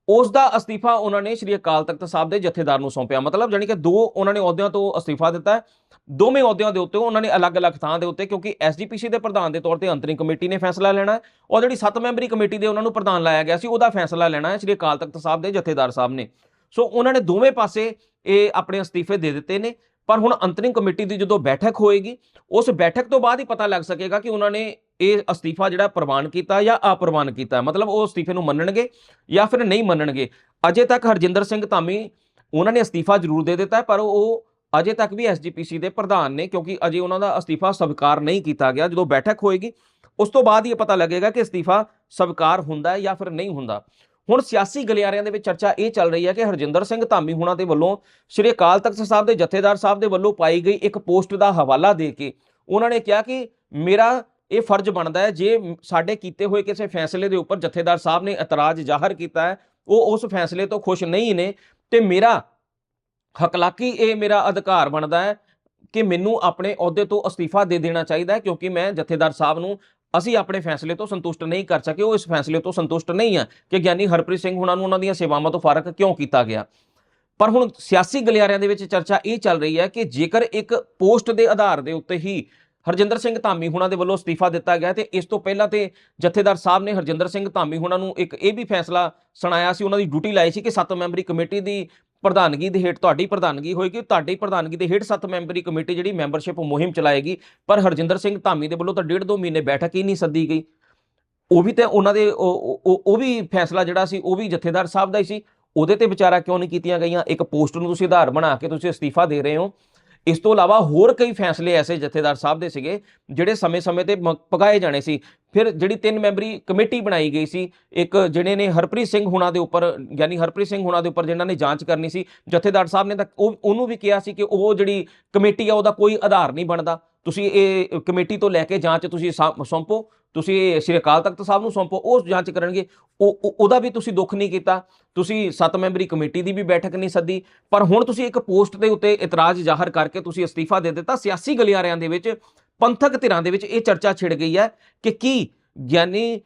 ਉਸ ਦਾ ਅਸਤੀਫਾ ਉਹਨਾਂ ਨੇ ਸ੍ਰੀ ਅਕਾਲ ਤਖਤ ਸਾਹਿਬ ਦੇ ਜਥੇਦਾਰ ਨੂੰ ਸੌਂਪਿਆ। ਮਤਲਬ ਜਾਨੀ ਕਿ ਦੋ ਉਹਨਾਂ ਨੇ ਅਹੁਦਿਆਂ ਤੋਂ ਅਸਤੀਫਾ ਦਿੱਤਾ ਦੋਵੇਂ ਅਹੁਦਿਆਂ ਦੇ ਉੱਤੇ ਉਹਨਾਂ ਨੇ ਅਲੱਗ-ਅਲੱਗ ਥਾਂ ਦੇ ਉੱਤੇ, ਕਿਉਂਕਿ ਐਸਜੀਪੀਸੀ ਦੇ ਪ੍ਰਧਾਨ ਦੇ ਤੌਰ ਤੇ ਅੰਤਰਿਮ ਕਮੇਟੀ ਨੇ ਫੈਸਲਾ ਲੈਣਾ ਔਰ ਜਿਹੜੀ 7 ਮੈਂਬਰੀ ਕਮੇਟੀ ਦੇ ਉਹਨਾਂ ਨੂੰ ਪ੍ਰਧਾਨ ਲਾਇਆ ਗਿਆ ਸੀ, ਉਹਦਾ ਫੈਸਲਾ ਲੈਣਾ ਹੈ ਸ੍ਰੀ ਅਕਾਲ ਤਖਤ ਸਾਹਿਬ ਦੇ ਜਥੇਦਾਰ ਸਾਹਿਬ ਨੇ। ਸੋ ਉਹਨਾਂ ਨੇ ਦੋਵੇਂ ਪਾਸੇ ਇਹ ਆਪਣੇ ਅਸਤੀਫੇ ਦੇ ਦਿੱਤੇ ਨੇ ਪਰ ਹੁਣ ਅੰਤਰਿਮ ਕਮੇਟੀ ਦੀ ਜਦੋਂ ਬੈਠਕ ਹੋਏਗੀ, ਉਸ ਬੈਠਕ ਤੋਂ ਬਾਅਦ ਹੀ ਪਤਾ ਲੱਗ ਸਕੇਗਾ ਕਿ ਉਹਨਾਂ ਨੇ ਇਹ ਅਸਤੀਫਾ ਜਿਹੜਾ ਪ੍ਰਵਾਨ ਕੀਤਾ ਜਾਂ ਅਪ੍ਰਵਾਨ ਕੀਤਾ। ਮਤਲਬ ਉਹ ਅਸਤੀਫੇ ਨੂੰ ਮੰਨਣਗੇ ਜਾਂ ਫਿਰ ਨਹੀਂ ਮੰਨਣਗੇ। ਅਜੇ ਤੱਕ ਹਰਜਿੰਦਰ ਸਿੰਘ ਧਾਮੀ, ਉਹਨਾਂ ਨੇ ਅਸਤੀਫਾ ਜ਼ਰੂਰ ਦੇ ਦਿੱਤਾ, ਪਰ ਉਹ ਅਜੇ ਤੱਕ ਵੀ ਐਸਜੀਪੀਸੀ ਦੇ ਪ੍ਰਧਾਨ ਨੇ, ਕਿਉਂਕਿ ਅਜੇ ਉਹਨਾਂ ਦਾ ਅਸਤੀਫਾ ਸਵੀਕਾਰ ਨਹੀਂ ਕੀਤਾ ਗਿਆ। ਜਦੋਂ ਬੈਠਕ ਹੋਏਗੀ, ਉਸ ਤੋਂ ਬਾਅਦ ਹੀ ਇਹ ਪਤਾ ਲੱਗੇਗਾ ਕਿ ਅਸਤੀਫਾ ਸਵੀਕਾਰ ਹੁੰਦਾ ਹੈ ਜਾਂ ਫਿਰ ਨਹੀਂ ਹੁੰਦਾ। ਹੁਣ ਸਿਆਸੀ ਗਲਿਆਰਿਆਂ ਦੇ ਵਿੱਚ ਚਰਚਾ ਇਹ ਚੱਲ ਰਹੀ ਹੈ ਕਿ ਹਰਜਿੰਦਰ ਸਿੰਘ ਧਾਮੀ ਹੁਣਾਂ ਦੇ ਵੱਲੋਂ ਸ਼੍ਰੀ ਅਕਾਲ ਤਖਤ ਸਾਹਿਬ ਦੇ ਜਥੇਦਾਰ ਸਾਹਿਬ ਦੇ ਵੱਲੋਂ ਪਾਈ ਗਈ ਇੱਕ ਪੋਸਟ ਦਾ ਹਵਾਲਾ ਦੇ ਕੇ ਉਹਨਾਂ ਨੇ ਕਿਹਾ ਕਿ ਮੇਰਾ ਇਹ ਫਰਜ਼ ਬਣਦਾ ਹੈ, ਜੇ ਸਾਡੇ ਕੀਤੇ ਹੋਏ ਕਿਸੇ ਫੈਸਲੇ ਦੇ ਉੱਪਰ ਜਥੇਦਾਰ ਸਾਹਿਬ ਨੇ ਇਤਰਾਜ਼ ਜ਼ਾਹਰ ਕੀਤਾ ਹੈ, ਉਹ ਉਸ ਫੈਸਲੇ ਤੋਂ ਖੁਸ਼ ਨਹੀਂ ਨੇ ਤੇ ਮੇਰਾ ਹਕਲਾਕੀ ਇਹ ਮੇਰਾ ਅਧਿਕਾਰ ਬਣਦਾ ਹੈ ਕਿ ਮੈਨੂੰ ਆਪਣੇ ਅਹੁਦੇ ਤੋਂ ਅਸਤੀਫਾ ਦੇ ਦੇਣਾ ਚਾਹੀਦਾ ਹੈ ਕਿਉਂਕਿ ਮੈਂ ਜਥੇਦਾਰ ਸਾਹਿਬ ਨੂੰ ਅਸੀਂ ਆਪਣੇ ਫੈਸਲੇ ਤੋਂ ਸੰਤੁਸ਼ਟ ਨਹੀਂ ਕਰ ਸਕੇ, ਉਹ ਇਸ ਫੈਸਲੇ ਤੋਂ ਸੰਤੁਸ਼ਟ ਨਹੀਂ ਹੈ ਕਿ ਗਿਆਨੀ ਹਰਪ੍ਰੀਤ ਸਿੰਘ ਹੁਣਾਂ ਨੂੰ ਉਹਨਾਂ ਦੀਆਂ ਸੇਵਾਵਾਂ ਤੋਂ ਫ਼ਰਕ ਕਿਉਂ ਕੀਤਾ ਗਿਆ। ਪਰ ਹੁਣ ਸਿਆਸੀ ਗਲਿਆਰਿਆਂ ਦੇ ਵਿੱਚ ਚਰਚਾ ਇਹ ਚੱਲ ਰਹੀ ਹੈ ਕਿ ਜੇਕਰ ਇੱਕ ਪੋਸਟ ਦੇ ਆਧਾਰ ਦੇ ਉੱਤੇ ਹੀ ਹਰਜਿੰਦਰ ਸਿੰਘ ਧਾਮੀ ਹੁਣਾਂ ਦੇ ਵੱਲੋਂ ਅਸਤੀਫਾ ਦਿੱਤਾ ਗਿਆ ਤੇ ਇਸ ਤੋਂ ਪਹਿਲਾਂ ਤੇ ਜਥੇਦਾਰ ਸਾਹਿਬ ਨੇ ਹਰਜਿੰਦਰ ਸਿੰਘ ਧਾਮੀ ਹੁਣਾਂ ਨੂੰ ਇੱਕ ਇਹ ਵੀ ਫੈਸਲਾ ਸੁਣਾਇਆ ਸੀ, ਉਹਨਾਂ ਦੀ ਡਿਊਟੀ ਲਾਈ ਸੀ ਕਿ ਸੱਤ ਮੈਂਬਰੀ ਕਮੇਟੀ ਦੀ ਪ੍ਰਧਾਨਗੀ ਦੇ ਹੇਠ ਤੁਹਾਡੀ ਪ੍ਰਧਾਨਗੀ ਹੋਏਗੀ, ਤੁਹਾਡੀ ਪ੍ਰਧਾਨਗੀ ਦੇ ਹੇਠ ਸੱਤ ਮੈਂਬਰੀ ਕਮੇਟੀ ਜਿਹੜੀ ਮੈਂਬਰਸ਼ਿਪ ਮੁਹਿੰਮ ਚਲਾਏਗੀ। ਪਰ ਹਰਜਿੰਦਰ ਸਿੰਘ ਧਾਮੀ ਦੇ ਵੱਲੋਂ ਤਾਂ ਡੇਢ ਦੋ ਮਹੀਨੇ ਬੈਠਕ ਹੀ ਨਹੀਂ ਸੱਦੀ ਗਈ। ਉਹ ਵੀ ਤੇ ਉਹਨਾਂ ਦੇ, ਉਹ, ਉਹ- ਉਹ ਵੀ ਫੈਸਲਾ ਜਿਹੜਾ ਸੀ, ਉਹ ਵੀ ਜਥੇਦਾਰ ਸਾਹਿਬ ਦਾ ਹੀ ਸੀ। ਉਹਦੇ ਤੇ ਵਿਚਾਰਾ ਕਿਉਂ ਨਹੀਂ ਕੀਤੀਆਂ ਗਈਆਂ? ਇੱਕ ਪੋਸਟ ਨੂੰ ਤੁਸੀਂ ਆਧਾਰ ਬਣਾ ਕੇ ਤੁਸੀਂ ਅਸਤੀਫਾ ਦੇ ਰਹੇ ਹੋ। ਇਸ ਤੋਂ ਇਲਾਵਾ ਹੋਰ ਕਈ ਫੈਸਲੇ ਐਸੇ ਜਥੇਦਾਰ ਸਾਹਿਬ ਦੇ ਸੀਗੇ, ਜਿਹੜੇ ਸਮੇਂ-ਸਮੇਂ ਤੇ ਮ- ਪਗਾਏ ਜਾਣੇ ਸੀ। ਫਿਰ ਜਿਹੜੀ ਤਿੰਨ ਮੈਂਬਰੀ ਕਮੇਟੀ ਬਣਾਈ ਗਈ ਸੀ, ਇੱਕ ਜਿਹੜੇ ਨੇ ਹਰਪ੍ਰੀਤ ਸਿੰਘ ਹੁਣਾਂ ਦੇ ਉੱਪਰ, ਯਾਨੀ ਹਰਪ੍ਰੀਤ ਸਿੰਘ ਹੁਣਾਂ ਦੇ ਉੱਪਰ ਜਿਨ੍ਹਾਂ ਨੇ ਜਾਂਚ ਕਰਨੀ ਸੀ, ਜਥੇਦਾਰ ਸਾਹਿਬ ਨੇ ਤਾਂ ਉਹ, ਉਹਨੂੰ ਵੀ ਕਿਹਾ ਸੀ ਕਿ ਉਹ ਜਿਹੜੀ ਕਮੇਟੀ ਆ ਉਹਦਾ ਕੋਈ ਆਧਾਰ ਨਹੀਂ ਬਣਦਾ। ਤੁਸੀਂ ਇਹ ਕਮੇਟੀ ਤੋਂ ਲੈ ਕੇ ਜਾਂਚ ਤੁਸੀਂ ਸਾ- ਸੌਂਪੋ। ਤੁਸੀਂ ਸ਼੍ਰੀ ਅਕਾਲ ਤਖਤ ਸਾਹਿਬ ਨੂੰ ਸੌਂਪੋ, ਉਹ ਜਾਂਚ ਕਰਨਗੇ। ਉਹ ਉਹਦਾ ਵੀ ਤੁਸੀਂ ਦੁੱਖ ਨਹੀਂ ਕੀਤਾ। ਤੁਸੀਂ ਸੱਤ ਮੈਂਬਰੀ ਕਮੇਟੀ ਦੀ ਵੀ ਬੈਠਕ ਨਹੀਂ ਸੱਦੀ। ਪਰ ਹੁਣ ਤੁਸੀਂ ਇੱਕ ਪੋਸਟ ਦੇ ਉੱਤੇ ਇਤਰਾਜ਼ ਜ਼ਾਹਰ ਕਰਕੇ ਤੁਸੀਂ ਅਸਤੀਫਾ ਦੇ ਦਿੱਤਾ ਸਿਆਸੀ ਗਲਿਆਰਿਆਂ ਦੇ ਵਿੱਚ। ਪੰਥਕ ਧਿਰਾਂ ਦੇ ਵਿੱਚ ਇਹ ਚਰਚਾ ਛਿੜ ਗਈ ਹੈ ਕਿ ਕੀ ਗਿਆਨੀ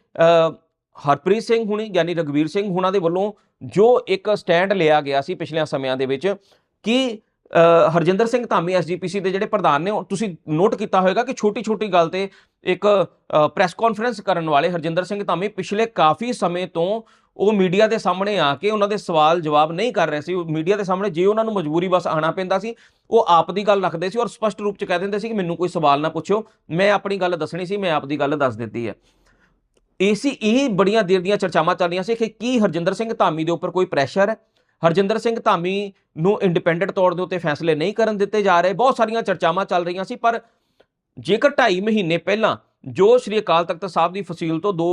ਹਰਪ੍ਰੀਤ ਸਿੰਘ ਹੁਣੀ ਗਿਆਨੀ ਰਗਵੀਰ ਸਿੰਘ ਹੁਣਾਂ ਦੇ ਵੱਲੋਂ ਜੋ ਇੱਕ ਸਟੈਂਡ ਲਿਆ ਗਿਆ ਸੀ ਪਿਛਲੇ ਸਮਿਆਂ ਦੇ ਵਿੱਚ, ਕਿ ਹਰਜਿੰਦਰ ਸਿੰਘ ਧਾਮੀ ਐਸਜੀਪੀਸੀ ਦੇ ਜਿਹੜੇ ਪ੍ਰਧਾਨ ਨੇ ਉਹ, ਤੁਸੀਂ ਨੋਟ ਕੀਤਾ ਹੋਵੇਗਾ ਕਿ ਛੋਟੀ ਛੋਟੀ ਗੱਲ ਤੇ ਇੱਕ ਪ੍ਰੈਸ ਕਾਨਫਰੰਸ ਕਰਨ ਵਾਲੇ ਹਰਜਿੰਦਰ ਸਿੰਘ ਧਾਮੀ ਪਿਛਲੇ ਕਾਫੀ ਸਮੇਂ ਤੋਂ ਉਹ ਮੀਡੀਆ ਦੇ ਸਾਹਮਣੇ ਆ ਕੇ ਉਹਨਾਂ ਦੇ ਸਵਾਲ ਜਵਾਬ ਨਹੀਂ ਕਰ ਰਹੇ ਸੀ। ਮੀਡੀਆ ਦੇ ਸਾਹਮਣੇ ਜੇ ਉਹਨਾਂ ਨੂੰ ਮਜਬੂਰੀ ਬਸ ਆਣਾ ਪੈਂਦਾ ਸੀ, ਉਹ ਆਪ ਦੀ ਗੱਲ ਰੱਖਦੇ ਸੀ ਔਰ ਸਪਸ਼ਟ ਰੂਪ ਚ ਕਹਿ ਦਿੰਦੇ ਸੀ ਕਿ ਮੈਨੂੰ ਕੋਈ ਸਵਾਲ ਨਾ ਪੁੱਛਿਓ, ਮੈਂ ਆਪਣੀ ਗੱਲ ਦੱਸਣੀ ਸੀ, ਮੈਂ ਆਪ ਦੀ ਗੱਲ ਦੱਸ ਦਿੱਤੀ ਹੈ। ਏਸੀ ਇਹ ਬੜੀਆਂ ਦੇਰ ਦੀਆਂ ਚਰਚਾਵਾਂ ਚੱਲ ਰਹੀਆਂ ਸੀ ਕਿ ਕੀ ਹਰਜਿੰਦਰ ਸਿੰਘ ਧਾਮੀ ਦੇ ਉੱਪਰ ਕੋਈ ਪ੍ਰੈਸ਼ਰ ਹੈ? ਹਰਜਿੰਦਰ ਸਿੰਘ ਧਾਮੀ ਨੂੰ ਇੰਡੀਪੈਂਡੈਂਟ ਤੌਰ ਦੇ ਉੱਤੇ ਫੈਸਲੇ ਨਹੀਂ ਕਰਨ ਦਿੱਤੇ ਜਾ ਰਹੇ। ਬਹੁਤ ਸਾਰੀਆਂ ਚਰਚਾਵਾਂ ਚੱਲ ਰਹੀਆਂ ਸੀ, ਪਰ ਜੇਕਰ 2.5 ਮਹੀਨੇ ਪਹਿਲਾਂ ਜੋ ਸ੍ਰੀ ਅਕਾਲ ਤਖਤ ਸਾਹਿਬ ਦੀ ਫਸੀਲ ਤੋਂ 2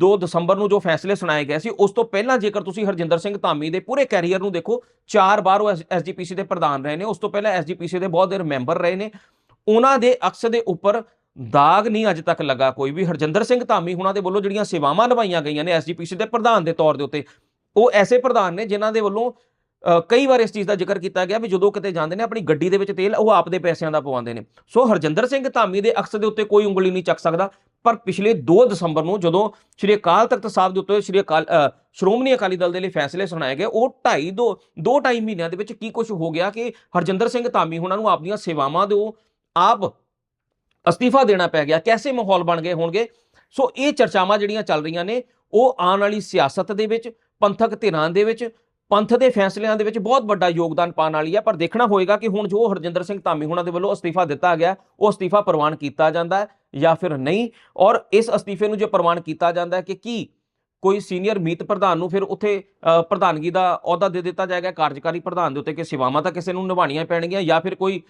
2 ਦਸੰਬਰ ਨੂੰ ਜੋ ਫੈਸਲੇ ਸੁਣਾਏ ਗਏ ਸੀ, ਉਸ ਤੋਂ ਪਹਿਲਾਂ ਜੇਕਰ ਤੁਸੀਂ ਹਰਜਿੰਦਰ ਸਿੰਘ ਧਾਮੀ ਦੇ ਪੂਰੇ ਕੈਰੀਅਰ ਨੂੰ ਦੇਖੋ, ਚਾਰ ਵਾਰ ਉਹ ਐਸਜੀਪੀਸੀ ਦੇ ਪ੍ਰਧਾਨ ਰਹੇ ਨੇ, ਉਸ ਤੋਂ ਪਹਿਲਾਂ ਐਸਜੀਪੀਸੀ ਦੇ ਬਹੁਤ ਦੇਰ ਮੈਂਬਰ ਰਹੇ ਨੇ। ਉਹਨਾਂ ਦੇ ਅਕਸ ਦੇ ਉੱਪਰ ਦਾਗ ਨਹੀਂ ਅੱਜ ਤੱਕ ਲੱਗਾ ਕੋਈ ਵੀ। ਹਰਜਿੰਦਰ ਸਿੰਘ ਧਾਮੀ ਉਹਨਾਂ ਦੇ ਵੱਲੋਂ ਜਿਹੜੀਆਂ ਸੇਵਾਵਾਂ ਨਿਭਾਈਆਂ ਗਈਆਂ ਨੇ ਐਸਜੀਪੀਸੀ ਦੇ ਪ੍ਰਧਾਨ ਦੇ ਤੌਰ ਦੇ ਉੱਤੇ ਉਹ ਐਸੇ ਪ੍ਰਧਾਨ ਨੇ ਜਿਨ੍ਹਾਂ ਦੇ ਵੱਲੋਂ ਕਈ ਵਾਰ ਇਸ ਚੀਜ਼ ਦਾ ਜ਼ਿਕਰ ਕੀਤਾ ਗਿਆ ਵੀ ਜਦੋਂ ਕਿਤੇ ਜਾਂਦੇ ਨੇ, ਆਪਣੀ ਗੱਡੀ ਦੇ ਵਿੱਚ ਤੇਲ, ਉਹ ਆਪਦੇ ਪੈਸਿਆਂ ਦਾ ਪਵਾਉਂਦੇ ਨੇ। ਸੋ ਹਰਜਿੰਦਰ ਸਿੰਘ ਧਾਮੀ ਦੇ ਅਕਸ ਦੇ ਉੱਤੇ ਕੋਈ ਉਂਗਲੀ ਨਹੀਂ ਚੱਕ ਸਕਦਾ, ਪਰ ਪਿਛਲੇ 2 ਦਸੰਬਰ ਨੂੰ ਜਦੋਂ ਸ਼੍ਰੀ ਅਕਾਲ ਤਖਤ ਸਾਹਿਬ ਦੇ ਉੱਤੇ ਸ਼੍ਰੀ ਅਕਾਲ ਸ਼੍ਰੋਮਣੀ ਅਕਾਲੀ ਦਲ ਦੇ ਲਈ ਫੈਸਲੇ ਸੁਣਾਏ ਗਏ, ਉਹ 2.5 ਦੋ 2.5 ਮਹੀਨਿਆਂ ਦੇ ਵਿੱਚ ਕੀ ਕੁਝ ਹੋ ਗਿਆ ਕਿ ਹਰਜਿੰਦਰ ਸਿੰਘ ਧਾਮੀ ਉਹਨਾਂ ਨੂੰ ਆਪਣੀਆਂ ਸੇਵਾਵਾਂ ਦੇ ਉਹ ਆਪ ਅਸਤੀਫਾ ਦੇਣਾ ਪੈ ਗਿਆ, ਕੈਸੇ ਮਾਹੌਲ ਬਣ ਗਏ ਹੋਣਗੇ? ਸੋ ਇਹ ਚਰਚਾਵਾਂ ਜਿਹੜੀਆਂ ਚੱਲ ਰਹੀਆਂ ਨੇ, ਉਹ ਆਉਣ ਵਾਲੀ ਸਿਆਸਤ ਦੇ ਵਿੱਚ ਪੰਥਕ ਧਿਰਾਂ ਦੇ ਵਿੱਚ, ਪੰਥ ਦੇ ਫੈਸਲਿਆਂ ਦੇ ਵਿੱਚ ਬਹੁਤ ਵੱਡਾ ਯੋਗਦਾਨ ਪਾਉਣ ਵਾਲੀ ਹੈ ਪਰ ਦੇਖਣਾ ਹੋਏਗਾ ਕਿ ਹੁਣ ਜੋ ਹਰਜਿੰਦਰ ਸਿੰਘ ਧਾਮੀ ਹੁਣਾਂ ਦੇ ਵੱਲੋਂ ਅਸਤੀਫਾ ਦਿੱਤਾ ਗਿਆ, ਉਹ ਅਸਤੀਫਾ ਪ੍ਰਵਾਨ ਕੀਤਾ ਜਾਂਦਾ ਹੈ ਜਾਂ ਫਿਰ ਨਹੀਂ? ਔਰ ਇਸ ਅਸਤੀਫੇ ਨੂੰ ਜੇ ਪ੍ਰਵਾਨ ਕੀਤਾ ਜਾਂਦਾ ਹੈ ਕਿ ਕੀ? ਕੋਈ ਸੀਨੀਅਰ ਮੀਤ ਪ੍ਰਧਾਨ ਨੂੰ ਫਿਰ ਉੱਥੇ ਪ੍ਰਧਾਨਗੀ ਦਾ ਅਹੁਦਾ ਦੇ ਦਿੱਤਾ ਜਾਏਗਾ, ਕਾਰਜਕਾਰੀ ਪ੍ਰਧਾਨ ਦੇ ਉੱਤੇ ਕਿ ਸੇਵਾਵਾਂ ਤਾਂ ਕਿਸੇ ਨੂੰ ਨਿਭਾਉਣੀਆਂ ਪੈਣਗੀਆਂ ਜਾਂ ਫਿਰ ਕੋਈ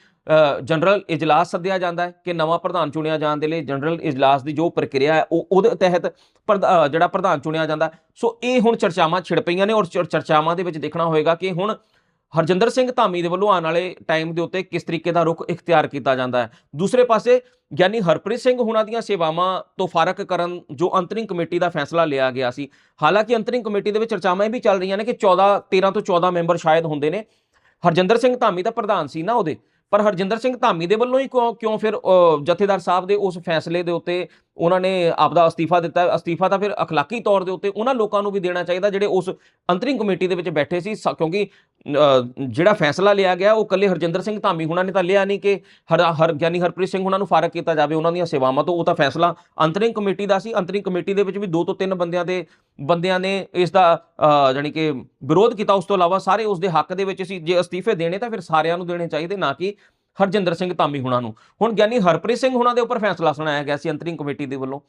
ਜਨਰਲ ਇਜਲਾਸ ਸੱਦਿਆ ਜਾਂਦਾ ਹੈ ਕਿ ਨਵਾਂ ਪ੍ਰਧਾਨ ਚੁਣਿਆ ਜਾਣ ਦੇ ਲਈ ਜਨਰਲ ਇਜਲਾਸ ਦੀ ਜੋ ਪ੍ਰਕਿਰਿਆ ਹੈ, ਉਹ ਉਹਦੇ ਤਹਿਤ ਪ੍ਰਧ- ਜਿਹੜਾ ਪ੍ਰਧਾਨ ਚੁਣਿਆ ਜਾਂਦਾ ਸੋ ਇਹ ਹੁਣ ਚਰਚਾਵਾਂ ਛਿੜ ਪਈਆਂ ਨੇ ਔਰ ਚਰ- ਚਰਚਾਵਾਂ ਦੇ ਵਿੱਚ ਦੇਖਣਾ ਹੋਏਗਾ ਕਿ ਹੁਣ ਹਰਜਿੰਦਰ ਸਿੰਘ ਧਾਮੀ ਦੇ ਵੱਲੋਂ ਆਉਣ ਵਾਲੇ ਟਾਈਮ ਦੇ ਉੱਤੇ ਕਿਸ ਤਰੀਕੇ ਦਾ ਰੁਖ ਇਖਤਿਆਰ ਕੀਤਾ ਜਾਂਦਾ ਹੈ? ਦੂਸਰੇ ਪਾਸੇ ਗਿਆਨੀ ਹਰਪ੍ਰੀਤ ਸਿੰਘ ਹੁਣਾਂ ਦੀਆਂ ਸੇਵਾਵਾਂ ਤੋਂ ਫ਼ਰਕ ਕਰਨ ਜੋ ਅੰਤਰਿੰਗ ਕਮੇਟੀ ਦਾ ਫੈਸਲਾ ਲਿਆ ਗਿਆ ਸੀ। ਹਾਲਾਂਕਿ ਅੰਤਰਿੰਗ ਕਮੇਟੀ ਦੇ ਵਿੱਚ ਚਰਚਾਵਾਂ ਇਹ ਵੀ ਚੱਲ ਰਹੀਆਂ ਨੇ ਕਿ 14 13 ਤੋਂ 14 ਮੈਂਬਰ ਸ਼ਾਇਦ ਹੁੰਦੇ ਨੇ। ਹਰਜਿੰਦਰ ਸਿੰਘ ਧਾਮੀ ਤਾਂ ਪ੍ਰਧਾਨ ਸੀ ਨਾ ਉਹਦੇ। ਪਰ ਹਰਜਿੰਦਰ ਸਿੰਘ ਧਾਮੀ ਦੇ ਵੱਲੋਂ ਹੀ ਕਿਉਂ ਕਿਉਂ ਫਿਰ ਜਥੇਦਾਰ ਸਾਹਿਬ ਦੇ ਉਸ ਫੈਸਲੇ ਦੇ ਉੱਤੇ ਉਹਨਾਂ ਨੇ ਆਪਦਾ ਅਸਤੀਫਾ ਦਿੱਤਾ ਅਸਤੀਫਾ ਤਾਂ ਫਿਰ ਅਖਲਾਕੀ ਤੌਰ ਦੇ ਉੱਤੇ ਉਹਨਾਂ ਲੋਕਾਂ ਨੂੰ ਵੀ ਦੇਣਾ ਚਾਹੀਦਾ ਜਿਹੜੇ ਉਸ ਅੰਤਰਿੰਗ ਕਮੇਟੀ ਦੇ ਵਿੱਚ ਬੈਠੇ ਸੀ, ਕਿਉਂਕਿ ਜਿਹੜਾ ਫੈਸਲਾ ਲਿਆ ਗਿਆ ਉਹ ਕੱਲੇ ਹਰਜਿੰਦਰ ਸਿੰਘ ਧਾਮੀ ਹੁਣਾਂ ਨੇ ਤਾਂ ਲਿਆ ਨਹੀਂ ਕਿ ਹਰ ਹਰ ਗਿਆਨੀ ਹਰਪ੍ਰੀਤ ਸਿੰਘ ਹੁਣਾਂ ਨੂੰ ਫਾਰਕ ਕੀਤਾ ਜਾਵੇ ਉਹਨਾਂ ਦੀਆਂ ਸੇਵਾਵਾਂ ਤੋਂ। ਉਹ ਤਾਂ ਫੈਸਲਾ ਅੰਤਰਿੰਗ ਕਮੇਟੀ ਦਾ ਸੀ। ਅੰਤਰਿੰਗ ਕਮੇਟੀ ਦੇ ਵਿੱਚ ਵੀ ਦੋ ਤੋਂ ਤਿੰਨ ਬੰਦਿਆਂ ਦੇ ਬੰਦਿਆਂ ਨੇ ਇਸ ਦਾ ਅ, ਜਾਣੀ ਕਿ ਵਿਰੋਧ ਕੀਤਾ। ਉਸ ਤੋਂ ਇਲਾਵਾ ਸਾਰੇ ਉਸ ਦੇ ਹੱਕ ਦੇ ਵਿੱਚ ਸੀ। ਜੇ ਅਸਤੀਫੇ ਦੇਣੇ ਤਾਂ ਫਿਰ ਸਾਰਿਆਂ ਨੂੰ ਦੇਣੇ ਚਾਹੀਦੇ ਨਾ ਕਿ ਹਰਜਿੰਦਰ ਸਿੰਘ ਧਾਮੀ ਹੁਣਾਂ ਨੂੰ। ਹੁਣ ਗਿਆਨੀ ਹਰਪ੍ਰੀਤ ਸਿੰਘ ਹੁਣਾਂ ਦੇ ਉੱਪਰ ਫੈਸਲਾ ਸੁਣਾਇਆ ਗਿਆ ਸੀ ਅੰਤਰਿੰਗ ਕਮੇਟੀ ਦੇ ਵੱਲੋਂ।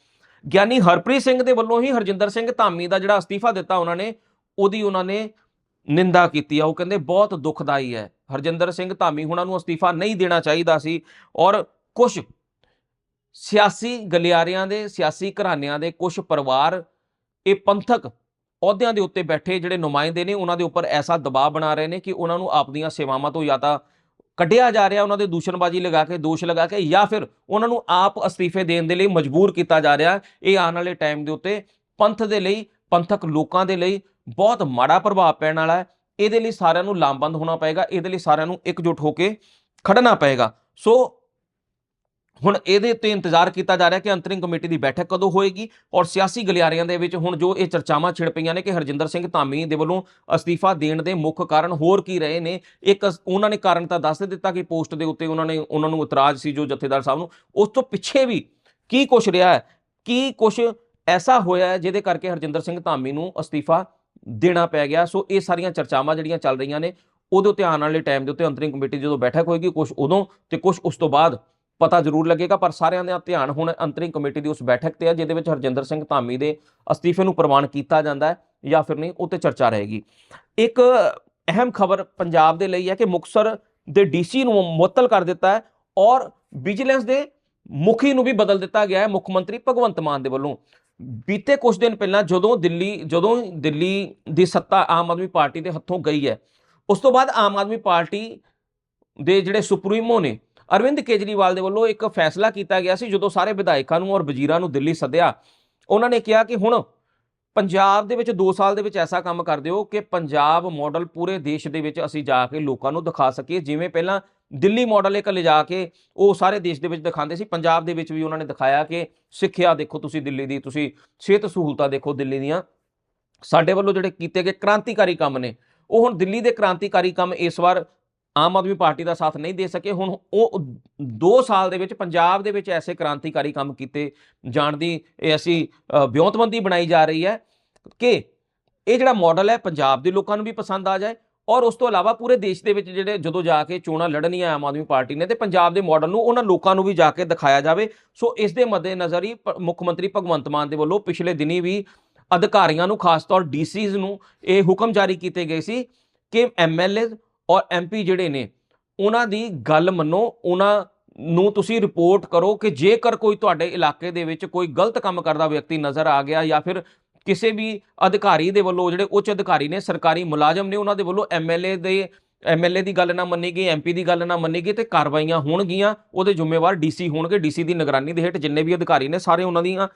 ਗਿਆਨੀ ਹਰਪ੍ਰੀਤ ਸਿੰਘ ਦੇ ਵੱਲੋਂ ਹੀ ਹਰਜਿੰਦਰ ਸਿੰਘ ਧਾਮੀ ਦਾ ਜਿਹੜਾ ਅਸਤੀਫਾ ਦਿੱਤਾ ਉਹਨਾਂ ਨੇ ਉਹਦੀ ਉਹਨਾਂ ਨੇ ਨਿੰਦਾ ਕੀਤੀ ਆ, ਉਹ ਕਹਿੰਦੇ ਬਹੁਤ ਦੁਖਦਾਈ ਹੈ। ਹਰਜਿੰਦਰ ਸਿੰਘ ਧਾਮੀ ਹੁਣਾਂ ਨੂੰ ਅਸਤੀਫਾ ਨਹੀਂ ਦੇਣਾ ਚਾਹੀਦਾ ਸੀ ਔਰ ਕੁਝ ਸਿਆਸੀ ਗਲਿਆਰਿਆਂ ਦੇ, ਸਿਆਸੀ ਘਰਾਣਿਆਂ ਦੇ ਕੁਝ ਪਰਿਵਾਰ ਇਹ ਪੰਥਕ ਅਹੁਦਿਆਂ ਦੇ ਉੱਤੇ ਬੈਠੇ ਜਿਹੜੇ ਨੁਮਾਇੰਦੇ ਨੇ, ਉਹਨਾਂ ਦੇ ਉੱਪਰ ਐਸਾ ਦਬਾਅ ਬਣਾ ਰਹੇ ਨੇ ਕਿ ਉਹਨਾਂ ਨੂੰ ਆਪਣੀਆਂ ਸੇਵਾਵਾਂ ਤੋਂ ਜਾਂ ਤਾਂ ਕੱਢਿਆ ਜਾ ਰਿਹਾ, ਉਹਨਾਂ ਦੇ ਦੂਸ਼ਣਬਾਜ਼ੀ ਲਗਾ ਕੇ, ਦੋਸ਼ ਲਗਾ ਕੇ ਜਾਂ ਫਿਰ ਉਹਨਾਂ ਨੂੰ ਆਪ ਅਸਤੀਫੇ ਦੇਣ ਦੇ ਲਈ ਮਜਬੂਰ ਕੀਤਾ ਜਾ ਰਿਹਾ। ਇਹ ਆਉਣ ਵਾਲੇ ਟਾਈਮ ਦੇ ਉੱਤੇ ਪੰਥ ਦੇ ਲਈ, ਪੰਥਕ ਲੋਕਾਂ ਦੇ ਲਈ ਬਹੁਤ ਮਾੜਾ ਪ੍ਰਭਾਵ ਪੈਣ ਵਾਲਾ ਹੈ। ਇਹਦੇ ਲਈ ਸਾਰਿਆਂ ਨੂੰ ਲਾਮਬੰਦ ਹੋਣਾ ਪਏਗਾ, ਇਹਦੇ ਲਈ ਸਾਰਿਆਂ ਨੂੰ ਇਕਜੁੱਟ ਹੋ ਕੇ ਖੜਨਾ ਪਏਗਾ। ਸੋ ਹੁਣ ਇਹਦੇ ਉੱਤੇ ਇੰਤਜ਼ਾਰ ਕੀਤਾ ਜਾ ਰਿਹਾ ਕਿ ਅੰਤਰਿੰਗ ਕਮੇਟੀ ਦੀ ਬੈਠਕ ਕਦੋਂ ਹੋਏਗੀ ਔਰ ਸਿਆਸੀ ਗਲਿਆਰਿਆਂ ਦੇ ਵਿੱਚ ਹੁਣ ਜੋ ਇਹ ਚਰਚਾਵਾਂ ਛਿੜ ਪਈਆਂ ਨੇ ਕਿ ਹਰਜਿੰਦਰ ਸਿੰਘ ਧਾਮੀ ਦੇ ਵੱਲੋਂ ਅਸਤੀਫਾ ਦੇਣ ਦੇ ਮੁੱਖ ਕਾਰਨ ਹੋਰ ਕੀ ਰਹੇ ਨੇ, ਇੱਕ ਉਹਨਾਂ ਨੇ ਕਾਰਨ ਤਾਂ ਦੱਸ ਦਿੱਤਾ ਕਿ ਪੋਸਟ ਦੇ ਉੱਤੇ ਉਹਨਾਂ ਨੇ, ਉਹਨਾਂ ਨੂੰ ਇਤਰਾਜ਼ ਸੀ ਜੋ ਜਥੇਦਾਰ ਸਾਹਿਬ ਨੂੰ, ਉਸ ਤੋਂ ਪਿੱਛੇ ਵੀ ਕੀ ਕੁਝ ਰਿਹਾ ਹੈ, ਕੀ ਕੁਝ ਐਸਾ ਹੋਇਆ ਜਿਹਦੇ ਕਰਕੇ ਹਰਜਿੰਦਰ ਸਿੰਘ ਧਾਮੀ ਨੂੰ ਅਸਤੀਫਾ ਦੇਣਾ ਪੈ ਗਿਆ। ਸੋ ਇਹ ਸਾਰੀਆਂ ਚਰਚਾਵਾਂ ਜਿਹੜੀਆਂ ਚੱਲ ਰਹੀਆਂ ਨੇ, ਉਹਦੇ ਉੱਤੇ ਆਉਣ ਵਾਲੇ ਟਾਈਮ ਦੇ ਉੱਤੇ ਅੰਤਰਿੰਗ ਕਮੇਟੀ ਜਦੋਂ ਬੈਠਕ ਹੋਏਗੀ ਕੁਝ ਉਦੋਂ ਤੇ ਕੁਝ ਉਸ ਤੋਂ ਬਾਅਦ ਪਤਾ ਜ਼ਰੂਰ ਲੱਗੇਗਾ। ਪਰ ਸਾਰਿਆਂ ਦਾ ਧਿਆਨ ਹੁਣ ਅੰਤਰਿੰਗ ਕਮੇਟੀ ਦੀ ਉਸ ਬੈਠਕ ਤੇ ਹੈ, ਜਿਹਦੇ ਵਿੱਚ ਹਰਜਿੰਦਰ ਸਿੰਘ ਧਾਮੀ ਦੇ ਅਸਤੀਫੇ ਨੂੰ ਪ੍ਰਵਾਨ ਕੀਤਾ ਜਾਂਦਾ ਹੈ ਜਾਂ ਫਿਰ ਨਹੀਂ, ਉਹ ਤੇ ਚਰਚਾ ਰਹੇਗੀ। ਇੱਕ ਅਹਿਮ ਖਬਰ ਪੰਜਾਬ ਦੇ ਲਈ ਹੈ ਕਿ ਮੁਕਤਸਰ ਦੇ ਡੀਸੀ ਨੂੰ ਮੁਅੱਤਲ ਕਰ ਦਿੱਤਾ ਹੈ ਔਰ ਵਿਜੀਲੈਂਸ ਦੇ ਮੁਖੀ ਨੂੰ ਵੀ ਬਦਲ ਦਿੱਤਾ ਗਿਆ ਹੈ, ਮੁੱਖ ਮੰਤਰੀ ਭਗਵੰਤ ਮਾਨ ਦੇ ਵੱਲੋਂ। ਬੀਤੇ ਕੁਝ ਦਿਨ ਪਹਿਲਾਂ ਜਦੋਂ ਦਿੱਲੀ ਜਦੋਂ ਦਿੱਲੀ ਦੀ ਸੱਤਾ ਆਮ ਆਦਮੀ ਪਾਰਟੀ ਦੇ ਹੱਥੋਂ ਗਈ ਹੈ, ਉਸ ਤੋਂ ਬਾਅਦ ਆਮ ਆਦਮੀ ਪਾਰਟੀ ਦੇ ਜਿਹੜੇ ਸੁਪਰੀਮੋ ਨੇ, ਅਰਵਿੰਦ ਕੇਜਰੀਵਾਲ ਦੇ ਵੱਲੋਂ ਇੱਕ ਫੈਸਲਾ ਕੀਤਾ ਗਿਆ ਸੀ, ਜਦੋਂ ਸਾਰੇ ਵਿਧਾਇਕਾਂ ਨੂੰ ਔਰ ਵਜ਼ੀਰਾਂ ਨੂੰ ਦਿੱਲੀ ਸੱਦਿਆ। ਉਹਨਾਂ ਨੇ ਕਿਹਾ ਕਿ ਹੁਣ ਪੰਜਾਬ ਦੇ ਵਿੱਚ 2 ਸਾਲ ਦੇ ਵਿੱਚ ਐਸਾ ਕੰਮ ਕਰ ਦਿਓ ਕਿ ਪੰਜਾਬ ਮਾਡਲ ਪੂਰੇ ਦੇਸ਼ ਦੇ ਵਿੱਚ ਅਸੀਂ ਜਾ ਕੇ ਲੋਕਾਂ ਨੂੰ ਦਿਖਾ ਸਕੀਏ। ਜਿਵੇਂ ਪਹਿਲਾਂ ਦਿੱਲੀ ਮਾਡਲ ਇੱਕ ਲਿਜਾ ਕੇ ਉਹ ਸਾਰੇ ਦੇਸ਼ ਦੇ ਵਿੱਚ ਦਿਖਾਉਂਦੇ ਸੀ। ਪੰਜਾਬ ਦੇ ਵਿੱਚ ਵੀ ਉਹਨਾਂ ਨੇ ਦਿਖਾਇਆ ਕਿ ਸਿੱਖਿਆ ਦੇਖੋ ਤੁਸੀਂ ਦਿੱਲੀ ਦੀ, ਤੁਸੀਂ ਸਿਹਤ ਸਹੂਲਤਾਂ ਦੇਖੋ ਦਿੱਲੀ ਦੀਆਂ। ਸਾਡੇ ਵੱਲੋਂ ਜਿਹੜੇ ਕੀਤੇ ਗਏ ਕ੍ਰਾਂਤੀਕਾਰੀ ਕੰਮ ਨੇ, ਉਹ ਹੁਣ ਦਿੱਲੀ ਦੇ ਕ੍ਰਾਂਤੀਕਾਰੀ ਕੰਮ ਇਸ ਵਾਰ ਆਮ ਆਦਮੀ ਪਾਰਟੀ ਦਾ ਸਾਥ ਨਹੀਂ ਦੇ ਸਕੇ। ਹੁਣ ਉਹ 2 ਸਾਲ ਦੇ ਵਿੱਚ ਪੰਜਾਬ ਦੇ ਵਿੱਚ ਐਸੇ ਕ੍ਰਾਂਤੀਕਾਰੀ ਕੰਮ ਕੀਤੇ ਜਾਣ ਦੀ ਇਹ ਅਸੀਂ ਅ, ਵਿਉਂਤਬੰਦੀ ਬਣਾਈ ਜਾ ਰਹੀ ਹੈ ਕਿ ਇਹ ਜਿਹੜਾ ਮਾਡਲ ਹੈ ਪੰਜਾਬ ਦੇ ਲੋਕਾਂ ਨੂੰ ਵੀ ਪਸੰਦ ਆ ਜਾਏ ਔਰ ਉਸ ਤੋਂ ਇਲਾਵਾ ਪੂਰੇ ਦੇਸ਼ ਦੇ ਵਿੱਚ ਜਿਹੜੇ ਜਦੋਂ ਜਾ ਕੇ ਚੋਣਾਂ ਲੜਨੀਆਂ ਆਮ ਆਦਮੀ ਪਾਰਟੀ ਨੇ ਤੇ ਪੰਜਾਬ ਦੇ ਮਾਡਲ ਨੂੰ ਉਹਨਾਂ ਲੋਕਾਂ ਨੂੰ ਵੀ ਜਾ ਕੇ ਦਿਖਾਇਆ ਜਾਵੇ। ਸੋ ਇਸ ਦੇ ਮੱਦੇਨਜ਼ਰ ਹੀ ਪ- ਮੁੱਖ ਮੰਤਰੀ ਭਗਵੰਤ ਮਾਨ ਦੇ ਵੱਲੋਂ ਪਿਛਲੇ ਦਿਨੀ ਵੀ ਅਧਿਕਾਰੀਆਂ ਨੂੰ ਖਾਸ ਤੌਰ ਡੀਸੀਜ਼ ਨੂੰ ਇਹ ਹੁਕਮ ਜਾਰੀ ਕੀਤੇ ਗਏ ਸੀ ਕਿ ਐਮਐਲਏ ਔਰ ਐਮਪੀ ਜਿਹੜੇ ਨੇ, ਉਹਨਾਂ ਦੀ ਗੱਲ ਮੰਨੋ, ਉਹਨਾਂ ਨੂੰ ਤੁਸੀਂ ਰਿਪੋਰਟ ਕਰੋ ਕਿ ਜੇਕਰ ਕੋਈ ਤੁਹਾਡੇ ਇਲਾਕੇ ਦੇ ਵਿੱਚ ਕੋਈ ਗਲਤ ਕੰਮ ਕਰਦਾ ਵਿਅਕਤੀ ਨਜ਼ਰ ਆ ਗਿਆ ਜਾਂ ਫਿਰ ਕਿਸੇ ਵੀ ਅਧਿਕਾਰੀ ਦੇ ਵੱਲੋਂ, ਜਿਹੜੇ ਉੱਚ ਅਧਿਕਾਰੀ ਨੇ, ਸਰਕਾਰੀ ਮੁਲਾਜ਼ਮ ਨੇ, ਉਹਨਾਂ ਦੇ ਵੱਲੋਂ ਐਮਐਲਏ ਦੇ ਐਮਐਲਏ ਦੀ ਗੱਲ ਨਾ ਮੰਨੀ ਗਈ ਐਮਪੀ ਦੀ ਗੱਲ ਨਾ ਮੰਨੀ ਗਈ ਤੇ ਕਾਰਵਾਈਆਂ ਹੋਣਗੀਆਂ, ਉਹਦੇ ਜ਼ਿੰਮੇਵਾਰ ਡੀਸੀ ਹੋਣਗੇ ਡੀਸੀ ਦੀ ਨਿਗਰਾਨੀ ਦੇ ਹੇਠ ਜਿੰਨੇ ਵੀ ਅਧਿਕਾਰੀ ਨੇ, ਸਾਰੇ ਉਹਨਾਂ ਦੀਆਂ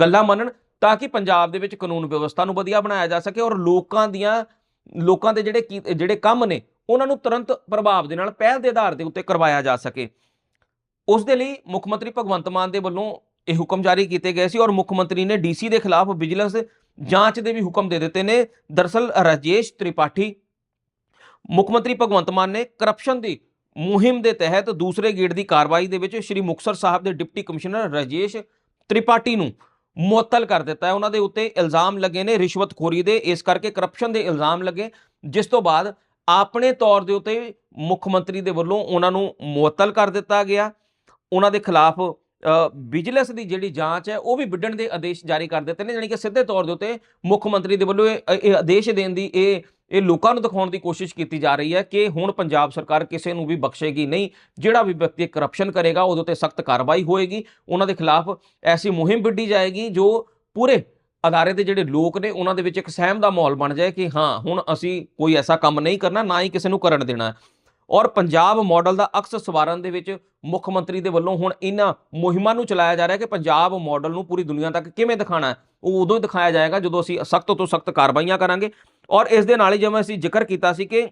ਗੱਲਾਂ ਮੰਨਣ ਤਾਂ ਕਿ ਪੰਜਾਬ ਦੇ ਵਿੱਚ ਕਾਨੂੰਨ ਵਿਵਸਥਾ ਨੂੰ ਵਧੀਆ ਬਣਾਇਆ ਜਾ ਸਕੇ ਔਰ ਲੋਕਾਂ ਦੀਆਂ, ਲੋਕਾਂ ਦੇ ਜਿਹੜੇ ਕੀ- ਜਿਹੜੇ ਕੰਮ ਨੇ ਉਹਨਾਂ ਨੂੰ ਤੁਰੰਤ ਪ੍ਰਭਾਵ ਦੇ ਨਾਲ ਪਹਿਲ ਦੇ ਆਧਾਰ ਦੇ ਉੱਤੇ ਕਰਵਾਇਆ ਜਾ ਸਕੇ। ਉਸ ਦੇ ਲਈ ਮੁੱਖ ਮੰਤਰੀ ਭਗਵੰਤ ਮਾਨ ਦੇ ਵੱਲੋਂ ਇਹ ਹੁਕਮ ਜਾਰੀ ਕੀਤੇ ਗਏ ਸੀ ਔਰ ਮੁੱਖ ਮੰਤਰੀ ਨੇ ਡੀਸੀ ਦੇ ਖਿਲਾਫ ਵਿਜੀਲੈਂਸ ਜਾਂਚ ਦੇ ਵੀ ਹੁਕਮ ਦੇ ਦਿੱਤੇ ਨੇ। ਦਰਸਲ ਰਾਜੇਸ਼ ਤ੍ਰਿਪਾਠੀ, ਮੁੱਖ ਮੰਤਰੀ ਭਗਵੰਤ ਮਾਨ ਨੇ ਕਰਪਸ਼ਨ ਦੀ ਮੁਹਿੰਮ ਦੇ ਤਹਿਤ ਦੂਸਰੇ ਗੇੜ ਦੀ ਕਾਰਵਾਈ ਦੇ ਵਿੱਚ ਸ਼੍ਰੀ ਮੁਕਤਸਰ ਸਾਹਿਬ ਦੇ ਡਿਪਟੀ ਕਮਿਸ਼ਨਰ ਰਾਜੇਸ਼ ਤ੍ਰਿਪਾਠੀ ਨੂੰ ਮੁਅੱਤਲ ਕਰ ਦਿੱਤਾ ਹੈ। ਉਹਨਾਂ ਦੇ ਉੱਤੇ ਇਲਜ਼ਾਮ ਲੱਗੇ ਨੇ ਰਿਸ਼ਵਤਖੋਰੀ ਦੇ। ਇਸ ਕਰਕੇ ਕਰਪਸ਼ਨ ਦੇ ਇਲਜ਼ਾਮ ਲੱਗੇ। ਜਿਸ ਤੋਂ ਬਾਅਦ ਆਪਣੇ ਤੌਰ ਦੇ ਉੱਤੇ ਮੁੱਖ ਮੰਤਰੀ ਦੇ ਵੱਲੋਂ ਉਹਨਾਂ ਨੂੰ ਮੁਅੱਤਲ ਕਰ ਦਿੱਤਾ ਗਿਆ। ਉਹਨਾਂ ਦੇ ਖਿਲਾਫ ਵਿਜੀਲੈਂਸ ਦੀ ਜਿਹੜੀ ਜਾਂਚ ਹੈ, ਉਹ ਵੀ ਵਿੱਢਣ ਦੇ ਆਦੇਸ਼ ਜਾਰੀ ਕਰ ਦਿੱਤੇ ਨੇ ਯਾਨੀ ਕਿ ਸਿੱਧੇ ਤੌਰ ਦੇ ਉੱਤੇ ਮੁੱਖ ਮੰਤਰੀ ਦੇ ਵੱਲੋਂ ਇਹ ਆਦੇਸ਼ ਦੇਣ ਦੀ, ਇਹ ਇਹ ਲੋਕਾਂ ਨੂੰ ਦਿਖਾਉਣ ਦੀ ਕੋਸ਼ਿਸ਼ ਕੀਤੀ ਜਾ ਰਹੀ ਹੈ ਕਿ ਹੁਣ ਪੰਜਾਬ ਸਰਕਾਰ ਕਿਸੇ ਨੂੰ ਵੀ ਬਖਸ਼ੇਗੀ ਨਹੀਂ। ਜਿਹੜਾ ਵੀ ਵਿਅਕਤੀ ਕਰਪਸ਼ਨ ਕਰੇਗਾ, ਉਹਦੇ ਉੱਤੇ ਸਖਤ ਕਾਰਵਾਈ ਹੋਏਗੀ। ਉਹਨਾਂ ਦੇ ਖਿਲਾਫ ਐਸੀ ਮੁਹਿੰਮ ਵਿੱਢੀ ਜਾਏਗੀ ਜੋ ਪੂਰੇ ਅਦਾਰੇ ਦੇ ਜਿਹੜੇ ਲੋਕ ਨੇ, ਉਹਨਾਂ ਦੇ ਵਿੱਚ ਇੱਕ ਸਹਿਮ ਦਾ ਮਾਹੌਲ ਬਣ ਜਾਏ ਕਿ ਹਾਂ, ਹੁਣ ਅਸੀਂ ਕੋਈ ਐਸਾ ਕੰਮ ਨਹੀਂ ਕਰਨਾ, ਨਾ ਹੀ ਕਿਸੇ ਨੂੰ ਕਰਨ ਦੇਣਾ ਔਰ ਪੰਜਾਬ ਮਾਡਲ ਦਾ ਅਕਸ ਸਵਾਰਨ ਦੇ ਵਿੱਚ ਮੁੱਖ ਮੰਤਰੀ ਦੇ ਵੱਲੋਂ ਹੁਣ ਇਹਨਾਂ ਮੁਹਿੰਮਾਂ ਨੂੰ ਚਲਾਇਆ ਜਾ ਰਿਹਾ ਕਿ ਪੰਜਾਬ ਮਾਡਲ ਨੂੰ ਪੂਰੀ ਦੁਨੀਆ ਤੱਕ ਕਿਵੇਂ ਦਿਖਾਣਾ ਹੈ, ਉਹ ਉਦੋਂ ਹੀ ਦਿਖਾਇਆ ਜਾਏਗਾ ਜਦੋਂ ਅਸੀਂ ਸਖਤ ਤੋਂ ਸਖਤ ਕਾਰਵਾਈਆਂ ਕਰਾਂਗੇ। ਔਰ ਇਸ ਦੇ ਨਾਲ ਹੀ ਜਿਵੇਂ ਅਸੀਂ ਜ਼ਿਕਰ ਕੀਤਾ ਸੀ ਕਿ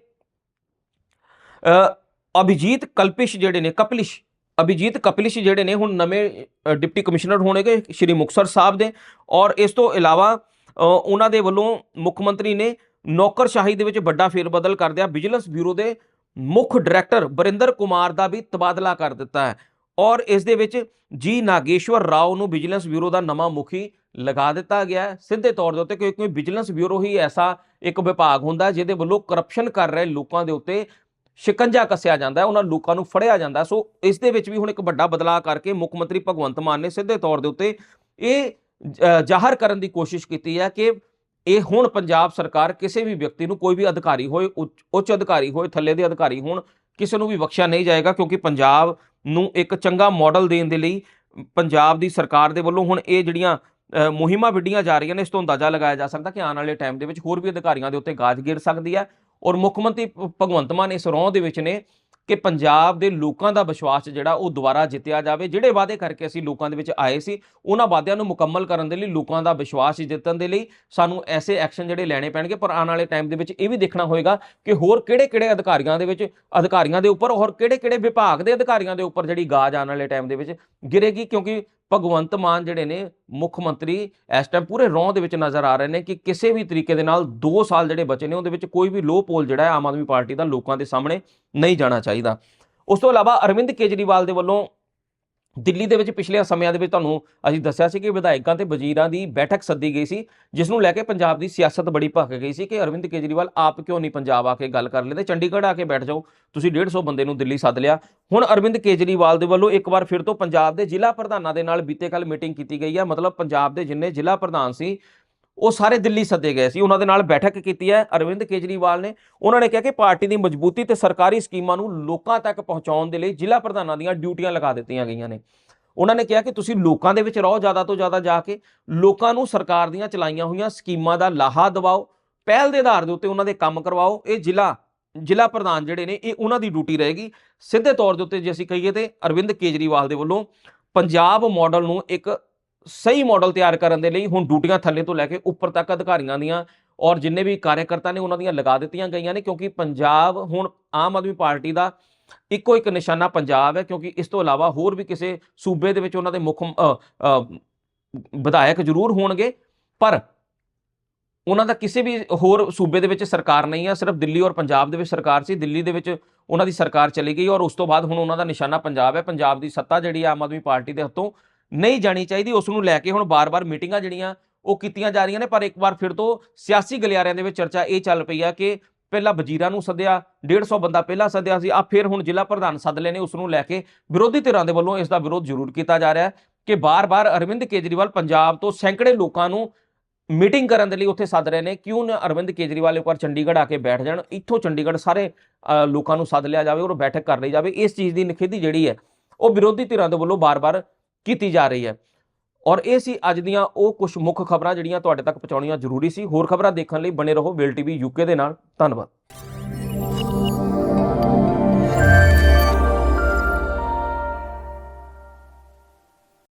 ਅਭਿਜੀਤ ਕਲਪਿਸ਼ ਜਿਹੜੇ ਨੇ, ਕਪਲਿਸ਼ ਅਭਿਜੀਤ ਕਪਿਲਿਸ਼ ਜਿਹੜੇ ਨੇ ਹੁਣ ਨਵੇਂ ਡਿਪਟੀ ਕਮਿਸ਼ਨਰ ਹੋਣਗੇ ਸ਼੍ਰੀ ਮੁਕਤਸਰ ਸਾਹਿਬ ਦੇ ਔਰ ਇਸ ਤੋਂ ਇਲਾਵਾ ਉਹਨਾਂ ਦੇ ਵੱਲੋਂ ਮੁੱਖ ਮੰਤਰੀ ਨੇ ਨੌਕਰਸ਼ਾਹੀ ਦੇ ਵਿੱਚ ਵੱਡਾ ਫੇਰਬਦਲ ਕਰਦਿਆਂ ਵਿਜੀਲੈਂਸ ਬਿਊਰੋ ਦੇ ਮੁੱਖ ਡਾਇਰੈਕਟਰ ਬਰਿੰਦਰ ਕੁਮਾਰ ਦਾ ਵੀ ਤਬਾਦਲਾ ਕਰ ਦਿੱਤਾ ਹੈ ਔਰ ਇਸ ਦੇ ਵਿੱਚ ਜੀ ਨਾਗੇਸ਼ਵਰ ਰਾਓ ਨੂੰ ਵਿਜੀਲੈਂਸ ਬਿਊਰੋ ਦਾ ਨਵਾਂ ਮੁਖੀ ਲਗਾ ਦਿੱਤਾ ਗਿਆ ਸਿੱਧੇ ਤੌਰ ਦੇ ਉੱਤੇ ਕਿਉਂਕਿ ਵਿਜੀਲੈਂਸ ਬਿਊਰੋ ਹੀ ਐਸਾ ਇੱਕ ਵਿਭਾਗ ਹੁੰਦਾ ਜਿਹਦੇ ਵੱਲੋਂ ਕਰਪਸ਼ਨ ਕਰ ਰਹੇ ਲੋਕਾਂ ਦੇ ਉੱਤੇ ਸ਼ਿਕੰਜਾ ਕੱਸਿਆ ਜਾਂਦਾ ਹੈ, ਉਹਨਾਂ ਲੋਕਾਂ ਨੂੰ ਫੜਿਆ ਜਾਂਦਾ ਸੋ ਇਸ ਦੇ ਵਿੱਚ ਵੀ ਹੁਣ ਇੱਕ ਵੱਡਾ ਬਦਲਾਅ ਕਰਕੇ ਮੁੱਖ ਮੰਤਰੀ ਭਗਵੰਤ ਮਾਨ ਨੇ ਸਿੱਧੇ ਤੌਰ ਦੇ ਉੱਤੇ ਇਹ ਜ਼ਾਹਰ ਕਰਨ ਦੀ ਕੋਸ਼ਿਸ਼ ਕੀਤੀ ਹੈ ਕਿ ਇਹ ਹੁਣ ਪੰਜਾਬ ਸਰਕਾਰ ਕਿਸੇ ਵੀ ਵਿਅਕਤੀ ਨੂੰ ਕੋਈ ਵੀ ਅਧਿਕਾਰੀ ਹੋਏ, ਉੱਚ ਉੱਚ ਅਧਿਕਾਰੀ ਹੋਏ, ਥੱਲੇ ਦੇ ਅਧਿਕਾਰੀ ਹੋਣ, ਕਿਸੇ ਨੂੰ ਵੀ ਬਖਸ਼ਿਆ ਨਹੀਂ ਜਾਏਗਾ ਕਿਉਂਕਿ ਪੰਜਾਬ ਨੂੰ ਇੱਕ ਚੰਗਾ ਮਾਡਲ ਦੇਣ ਦੇ ਲਈ ਪੰਜਾਬ ਦੀ ਸਰਕਾਰ ਦੇ ਵੱਲੋਂ ਹੁਣ ਇਹ ਜਿਹੜੀਆਂ ਮੁਹਿੰਮਾਂ ਵਿੱਢੀਆਂ ਜਾ ਰਹੀਆਂ ਨੇ, ਇਸ ਤੋਂ ਅੰਦਾਜ਼ਾ ਲਗਾਇਆ ਜਾ ਸਕਦਾ ਕਿ ਆਉਣ ਵਾਲੇ ਟਾਈਮ ਦੇ ਵਿੱਚ ਹੋਰ ਵੀ ਅਧਿਕਾਰੀਆਂ ਦੇ ਉੱਤੇ ਗਾਜ ਗਿਰ ਸਕਦੀ ਹੈ। ਔਰ ਮੁੱਖ ਮੰਤਰੀ ਭਗਵੰਤ ਮਾਨ ਇਸ ਰੌਂ ਦੇ ਵਿੱਚ ਨੇ ਕਿ ਪੰਜਾਬ ਦੇ ਲੋਕਾਂ ਦਾ ਵਿਸ਼ਵਾਸ ਜਿਹੜਾ ਉਹ ਦੁਬਾਰਾ ਜਿੱਤਿਆ ਜਾਵੇ। ਜਿਹੜੇ ਵਾਅਦੇ ਕਰਕੇ ਅਸੀਂ ਲੋਕਾਂ ਦੇ ਵਿੱਚ ਆਏ ਸੀ, ਉਹਨਾਂ ਵਾਅਦਿਆਂ ਨੂੰ ਮੁਕੰਮਲ ਕਰਨ ਦੇ ਲਈ, ਲੋਕਾਂ ਦਾ ਵਿਸ਼ਵਾਸ ਜਿੱਤਣ ਦੇ ਲਈ ਸਾਨੂੰ ਐਸੇ ਐਕਸ਼ਨ ਜਿਹੜੇ ਲੈਣੇ ਪੈਣਗੇ। ਪਰ ਆਉਣ ਵਾਲੇ ਟਾਈਮ ਦੇ ਵਿੱਚ ਇਹ ਵੀ ਦੇਖਣਾ ਹੋਏਗਾ ਕਿ ਹੋਰ ਕਿਹੜੇ-ਕਿਹੜੇ ਅਧਿਕਾਰੀਆਂ ਦੇ ਵਿੱਚ, ਅਧਿਕਾਰੀਆਂ ਦੇ ਉੱਪਰ ਹੋਰ ਕਿਹੜੇ-ਕਿਹੜੇ ਵਿਭਾਗ ਦੇ ਅਧਿਕਾਰੀਆਂ ਦੇ ਉੱਪਰ ਜਿਹੜੀ ਗਾਜ ਆਉਣ ਵਾਲੇ ਟਾਈਮ ਦੇ ਵਿੱਚ ਗਿਰੇਗੀ। ਕਿਉਂਕਿ ਭਗਵੰਤ ਮਾਨ ਜਿਹੜੇ ਨੇ ਮੁੱਖ ਮੰਤਰੀ ਇਸ ਟਾਈਮ ਪੂਰੇ ਰੌਂ ਦੇ ਵਿੱਚ ਨਜ਼ਰ ਆ ਰਹੇ ਨੇ ਕਿ ਕਿਸੇ ਵੀ ਤਰੀਕੇ ਦੇ ਨਾਲ 2 ਸਾਲ ਜਿਹੜੇ ਬਚੇ ਨੇ ਉਹਦੇ ਵਿੱਚ ਕੋਈ ਵੀ ਲੋ ਪੋਲ ਜਿਹੜਾ ਹੈ ਆਮ ਆਦਮੀ ਪਾਰਟੀ ਦਾ ਲੋਕਾਂ ਦੇ ਸਾਹਮਣੇ ਨਹੀਂ ਜਾਣਾ ਚਾਹੀਦਾ। ਉਸ ਤੋਂ ਇਲਾਵਾ ਅਰਵਿੰਦ ਕੇਜਰੀਵਾਲ ਦੇ ਵੱਲੋਂ ਦਿੱਲੀ ਦੇ ਵਿੱਚ ਪਿਛਲੇ ਸਮਿਆਂ ਦੇ ਵਿੱਚ ਤੁਹਾਨੂੰ ਅਸੀਂ ਦੱਸਿਆ ਸੀ ਕਿ ਵਿਧਾਇਕਾਂ ਤੇ ਵਜ਼ੀਰਾਂ ਦੀ ਬੈਠਕ ਸੱਦੀ ਗਈ ਸੀ, ਜਿਸ ਨੂੰ ਲੈ ਕੇ ਪੰਜਾਬ ਦੀ ਸਿਆਸਤ ਬੜੀ ਭੱਕ ਗਈ ਸੀ ਕਿ ਅਰਵਿੰਦ ਕੇਜਰੀਵਾਲ ਆਪ ਕਿਉਂ ਨਹੀਂ ਪੰਜਾਬ ਆ ਕੇ ਗੱਲ ਕਰ ਲੈਂਦੇ? ਚੰਡੀਗੜ੍ਹ ਆ ਕੇ ਬੈਠ ਜਾਓ, ਤੁਸੀਂ 150 ਬੰਦੇ ਨੂੰ ਦਿੱਲੀ ਸੱਦ ਲਿਆ। ਹੁਣ ਅਰਵਿੰਦ ਕੇਜਰੀਵਾਲ ਦੇ ਵੱਲੋਂ ਇੱਕ ਵਾਰ ਫਿਰ ਤੋਂ ਪੰਜਾਬ ਦੇ ਜ਼ਿਲ੍ਹਾ ਪ੍ਰਧਾਨਾਂ ਦੇ ਨਾਲ ਬੀਤੇ ਕੱਲ ਮੀਟਿੰਗ ਕੀਤੀ ਗਈ ਹੈ ਮਤਲਬ ਪੰਜਾਬ ਦੇ ਜਿੰਨੇ ਜ਼ਿਲ੍ਹਾ ਪ੍ਰਧਾਨ ਸੀ ਉਹ ਸਾਰੇ ਦਿੱਲੀ ਸੱਦੇ ਗਏ ਸੀ, ਉਹਨਾਂ ਦੇ ਨਾਲ ਬੈਠਕ ਕੀਤੀ ਹੈ, ਅਰਵਿੰਦ ਕੇਜਰੀਵਾਲ ਨੇ। ਉਹਨਾਂ ਨੇ ਕਿਹਾ ਕਿ ਪਾਰਟੀ ਦੀ ਮਜ਼ਬੂਤੀ ਤੇ ਸਰਕਾਰੀ ਸਕੀਮਾਂ ਨੂੰ ਲੋਕਾਂ ਤੱਕ ਪਹੁੰਚਾਉਣ ਦੇ ਲਈ ਜ਼ਿਲ੍ਹਾ ਪ੍ਰਧਾਨਾਂ ਦੀਆਂ ਡਿਊਟੀਆਂ ਲਗਾ ਦਿੱਤੀਆਂ ਗਈਆਂ ਨੇ। ਉਹਨਾਂ ਨੇ ਕਿਹਾ ਕਿ ਤੁਸੀਂ ਲੋਕਾਂ ਦੇ ਵਿੱਚ ਰਹੋ ਜ਼ਿਆਦਾ ਤੋਂ ਜ਼ਿਆਦਾ ਜਾ ਕੇ, ਲੋਕਾਂ ਨੂੰ ਸਰਕਾਰ ਦੀਆਂ ਚਲਾਈਆਂ ਹੋਈਆਂ ਸਕੀਮਾਂ ਦਾ ਲਾਹਾ ਦਿਵਾਓ, ਪਹਿਲ ਦੇ ਆਧਾਰ ਦੇ ਉੱਤੇ ਉਹਨਾਂ ਦੇ ਕੰਮ ਕਰਵਾਓ, ਇਹ ਜ਼ਿਲ੍ਹਾ ਜ਼ਿਲ੍ਹਾ ਪ੍ਰਧਾਨ ਜਿਹੜੇ ਨੇ, ਇਹ ਉਹਨਾਂ ਦੀ ਡਿਊਟੀ ਰਹੇਗੀ। ਸਿੱਧੇ ਤੌਰ ਦੇ ਉੱਤੇ ਜੇ ਅਸੀਂ ਕਹੀਏ ਤੇ ਅਰਵਿੰਦ ਕੇਜਰੀਵਾਲ ਦੇ ਵੱਲੋਂ ਪੰਜਾਬ ਮਾਡਲ ਨੂੰ ਇੱਕ ਸਹੀ ਮਾਡਲ ਤਿਆਰ ਕਰਨ ਦੇ ਲਈ ਹੁਣ ਡਿਊਟੀਆਂ ਥੱਲੇ ਤੋਂ ਲੈ ਕੇ ਉੱਪਰ ਤੱਕ ਅਧਿਕਾਰੀਆਂ ਦੀਆਂ ਔਰ ਜਿੰਨੇ ਵੀ ਕਾਰਜਕਰਤਾ ਨੇ ਉਹਨਾਂ ਦੀਆਂ ਲਗਾ ਦਿੱਤੀਆਂ ਗਈਆਂ ਨੇ ਕਿਉਂਕਿ ਪੰਜਾਬ ਹੁਣ ਆਮ ਆਦਮੀ ਪਾਰਟੀ ਦਾ ਇੱਕੋ ਇੱਕ ਨਿਸ਼ਾਨਾ ਪੰਜਾਬ ਹੈ ਕਿਉਂਕਿ ਇਸ ਤੋਂ ਇਲਾਵਾ ਹੋਰ ਵੀ ਕਿਸੇ ਸੂਬੇ ਦੇ ਵਿੱਚ ਉਹਨਾਂ ਦੇ ਮੁੱਖ ਵਿਧਾਇਕ ਜ਼ਰੂਰ ਹੋਣਗੇ, ਪਰ ਉਹਨਾਂ ਦਾ ਕਿਸੇ ਵੀ ਹੋਰ ਸੂਬੇ ਦੇ ਵਿੱਚ ਸਰਕਾਰ ਨਹੀਂ ਹੈ ਸਿਰਫ ਦਿੱਲੀ ਔਰ ਪੰਜਾਬ ਦੇ ਵਿੱਚ ਸਰਕਾਰ ਸੀ, ਦਿੱਲੀ ਦੇ ਵਿੱਚ ਉਹਨਾਂ ਦੀ ਸਰਕਾਰ ਚਲੀ ਗਈ ਔਰ ਉਸ ਤੋਂ ਬਾਅਦ ਹੁਣ ਉਹਨਾਂ ਦਾ ਨਿਸ਼ਾਨਾ ਪੰਜਾਬ ਹੈ, ਪੰਜਾਬ ਦੀ ਸੱਤਾ ਜਿਹੜੀ ਆ ਆਮ ਆਦਮੀ ਪਾਰਟੀ ਦੇ ਹੱਥੋਂ ਨਹੀਂ ਜਾਣੀ ਚਾਹੀਦੀ ਉਸ ਨੂੰ ਲੈ ਕੇ ਹੁਣ ਬਾਰ-ਬਾਰ ਮੀਟਿੰਗਾਂ ਜਿਹੜੀਆਂ ਉਹ ਕੀਤੀਆਂ ਜਾ ਰਹੀਆਂ ਨੇ, ਪਰ ਇੱਕ ਵਾਰ ਫਿਰ ਤੋਂ ਸਿਆਸੀ ਗਲਿਆਰਿਆਂ ਦੇ ਵਿੱਚ ਚਰਚਾ ਇਹ ਚੱਲ ਪਈ ਆ ਕਿ ਪਹਿਲਾਂ ਵਜ਼ੀਰਾਂ ਨੂੰ ਸੱਦਿਆ 150 ਬੰਦਾ ਪਹਿਲਾਂ ਸੱਦਿਆ ਸੀ, ਆ ਫਿਰ ਹੁਣ ਜ਼ਿਲ੍ਹਾ ਪ੍ਰਧਾਨ ਸੱਦ ਲਏ ਨੇ ਉਸ ਨੂੰ ਲੈ ਕੇ ਵਿਰੋਧੀ ਧਿਰਾਂ ਦੇ ਵੱਲੋਂ ਇਸ ਦਾ ਵਿਰੋਧ ਜ਼ਰੂਰ ਕੀਤਾ ਜਾ ਰਿਹਾ ਹੈ ਕਿ ਬਾਰ-ਬਾਰ ਅਰਵਿੰਦ ਕੇਜਰੀਵਾਲ ਪੰਜਾਬ ਤੋਂ ਸੈਂਕੜੇ ਲੋਕਾਂ ਨੂੰ ਮੀਟਿੰਗ ਕਰਨ ਦੇ ਲਈ ਉੱਥੇ ਸੱਦ ਰਹੇ ਨੇ। ਕਿਉਂ ਨਾ ਅਰਵਿੰਦ ਕੇਜਰੀਵਾਲ ਇੱਕ ਵਾਰ ਚੰਡੀਗੜ੍ਹ ਆ ਕੇ ਬੈਠ ਜਾਣ, ਇੱਥੋਂ ਚੰਡੀਗੜ੍ਹ ਸਾਰੇ ਲੋਕਾਂ ਨੂੰ ਸੱਦ ਲਿਆ ਜਾਵੇ ਔਰ ਬੈਠਕ ਕਰ ਲਈ ਜਾਵੇ, ਇਸ ਚੀਜ਼ ਦੀ ਨਿਖੇਧੀ ਜਿਹੜੀ ਹੈ, ਉਹ ਵਿਰੋਧੀ ਧਿਰਾਂ ਦੇ ਵੱਲੋਂ ਬਾਰ-ਬਾਰ ਕੀਤੀ ਜਾ ਰਹੀ ਹੈ। ਔਰ ਇਹ ਸੀ ਅੱਜ ਦੀਆਂ ਉਹ ਕੁਝ ਮੁੱਖ ਖਬਰਾਂ ਜਿਹੜੀਆਂ ਤੁਹਾਡੇ ਤੱਕ ਪਹੁੰਚਾਉਣੀਆਂ ਜ਼ਰੂਰੀ ਸੀ। ਹੋਰ ਖਬਰਾਂ ਦੇਖਣ ਲਈ ਬਣੇ ਰਹੋ ਵੇਲ ਟੀਵੀ ਯੂਕੇ ਦੇ ਨਾਲ। ਧੰਨਵਾਦ।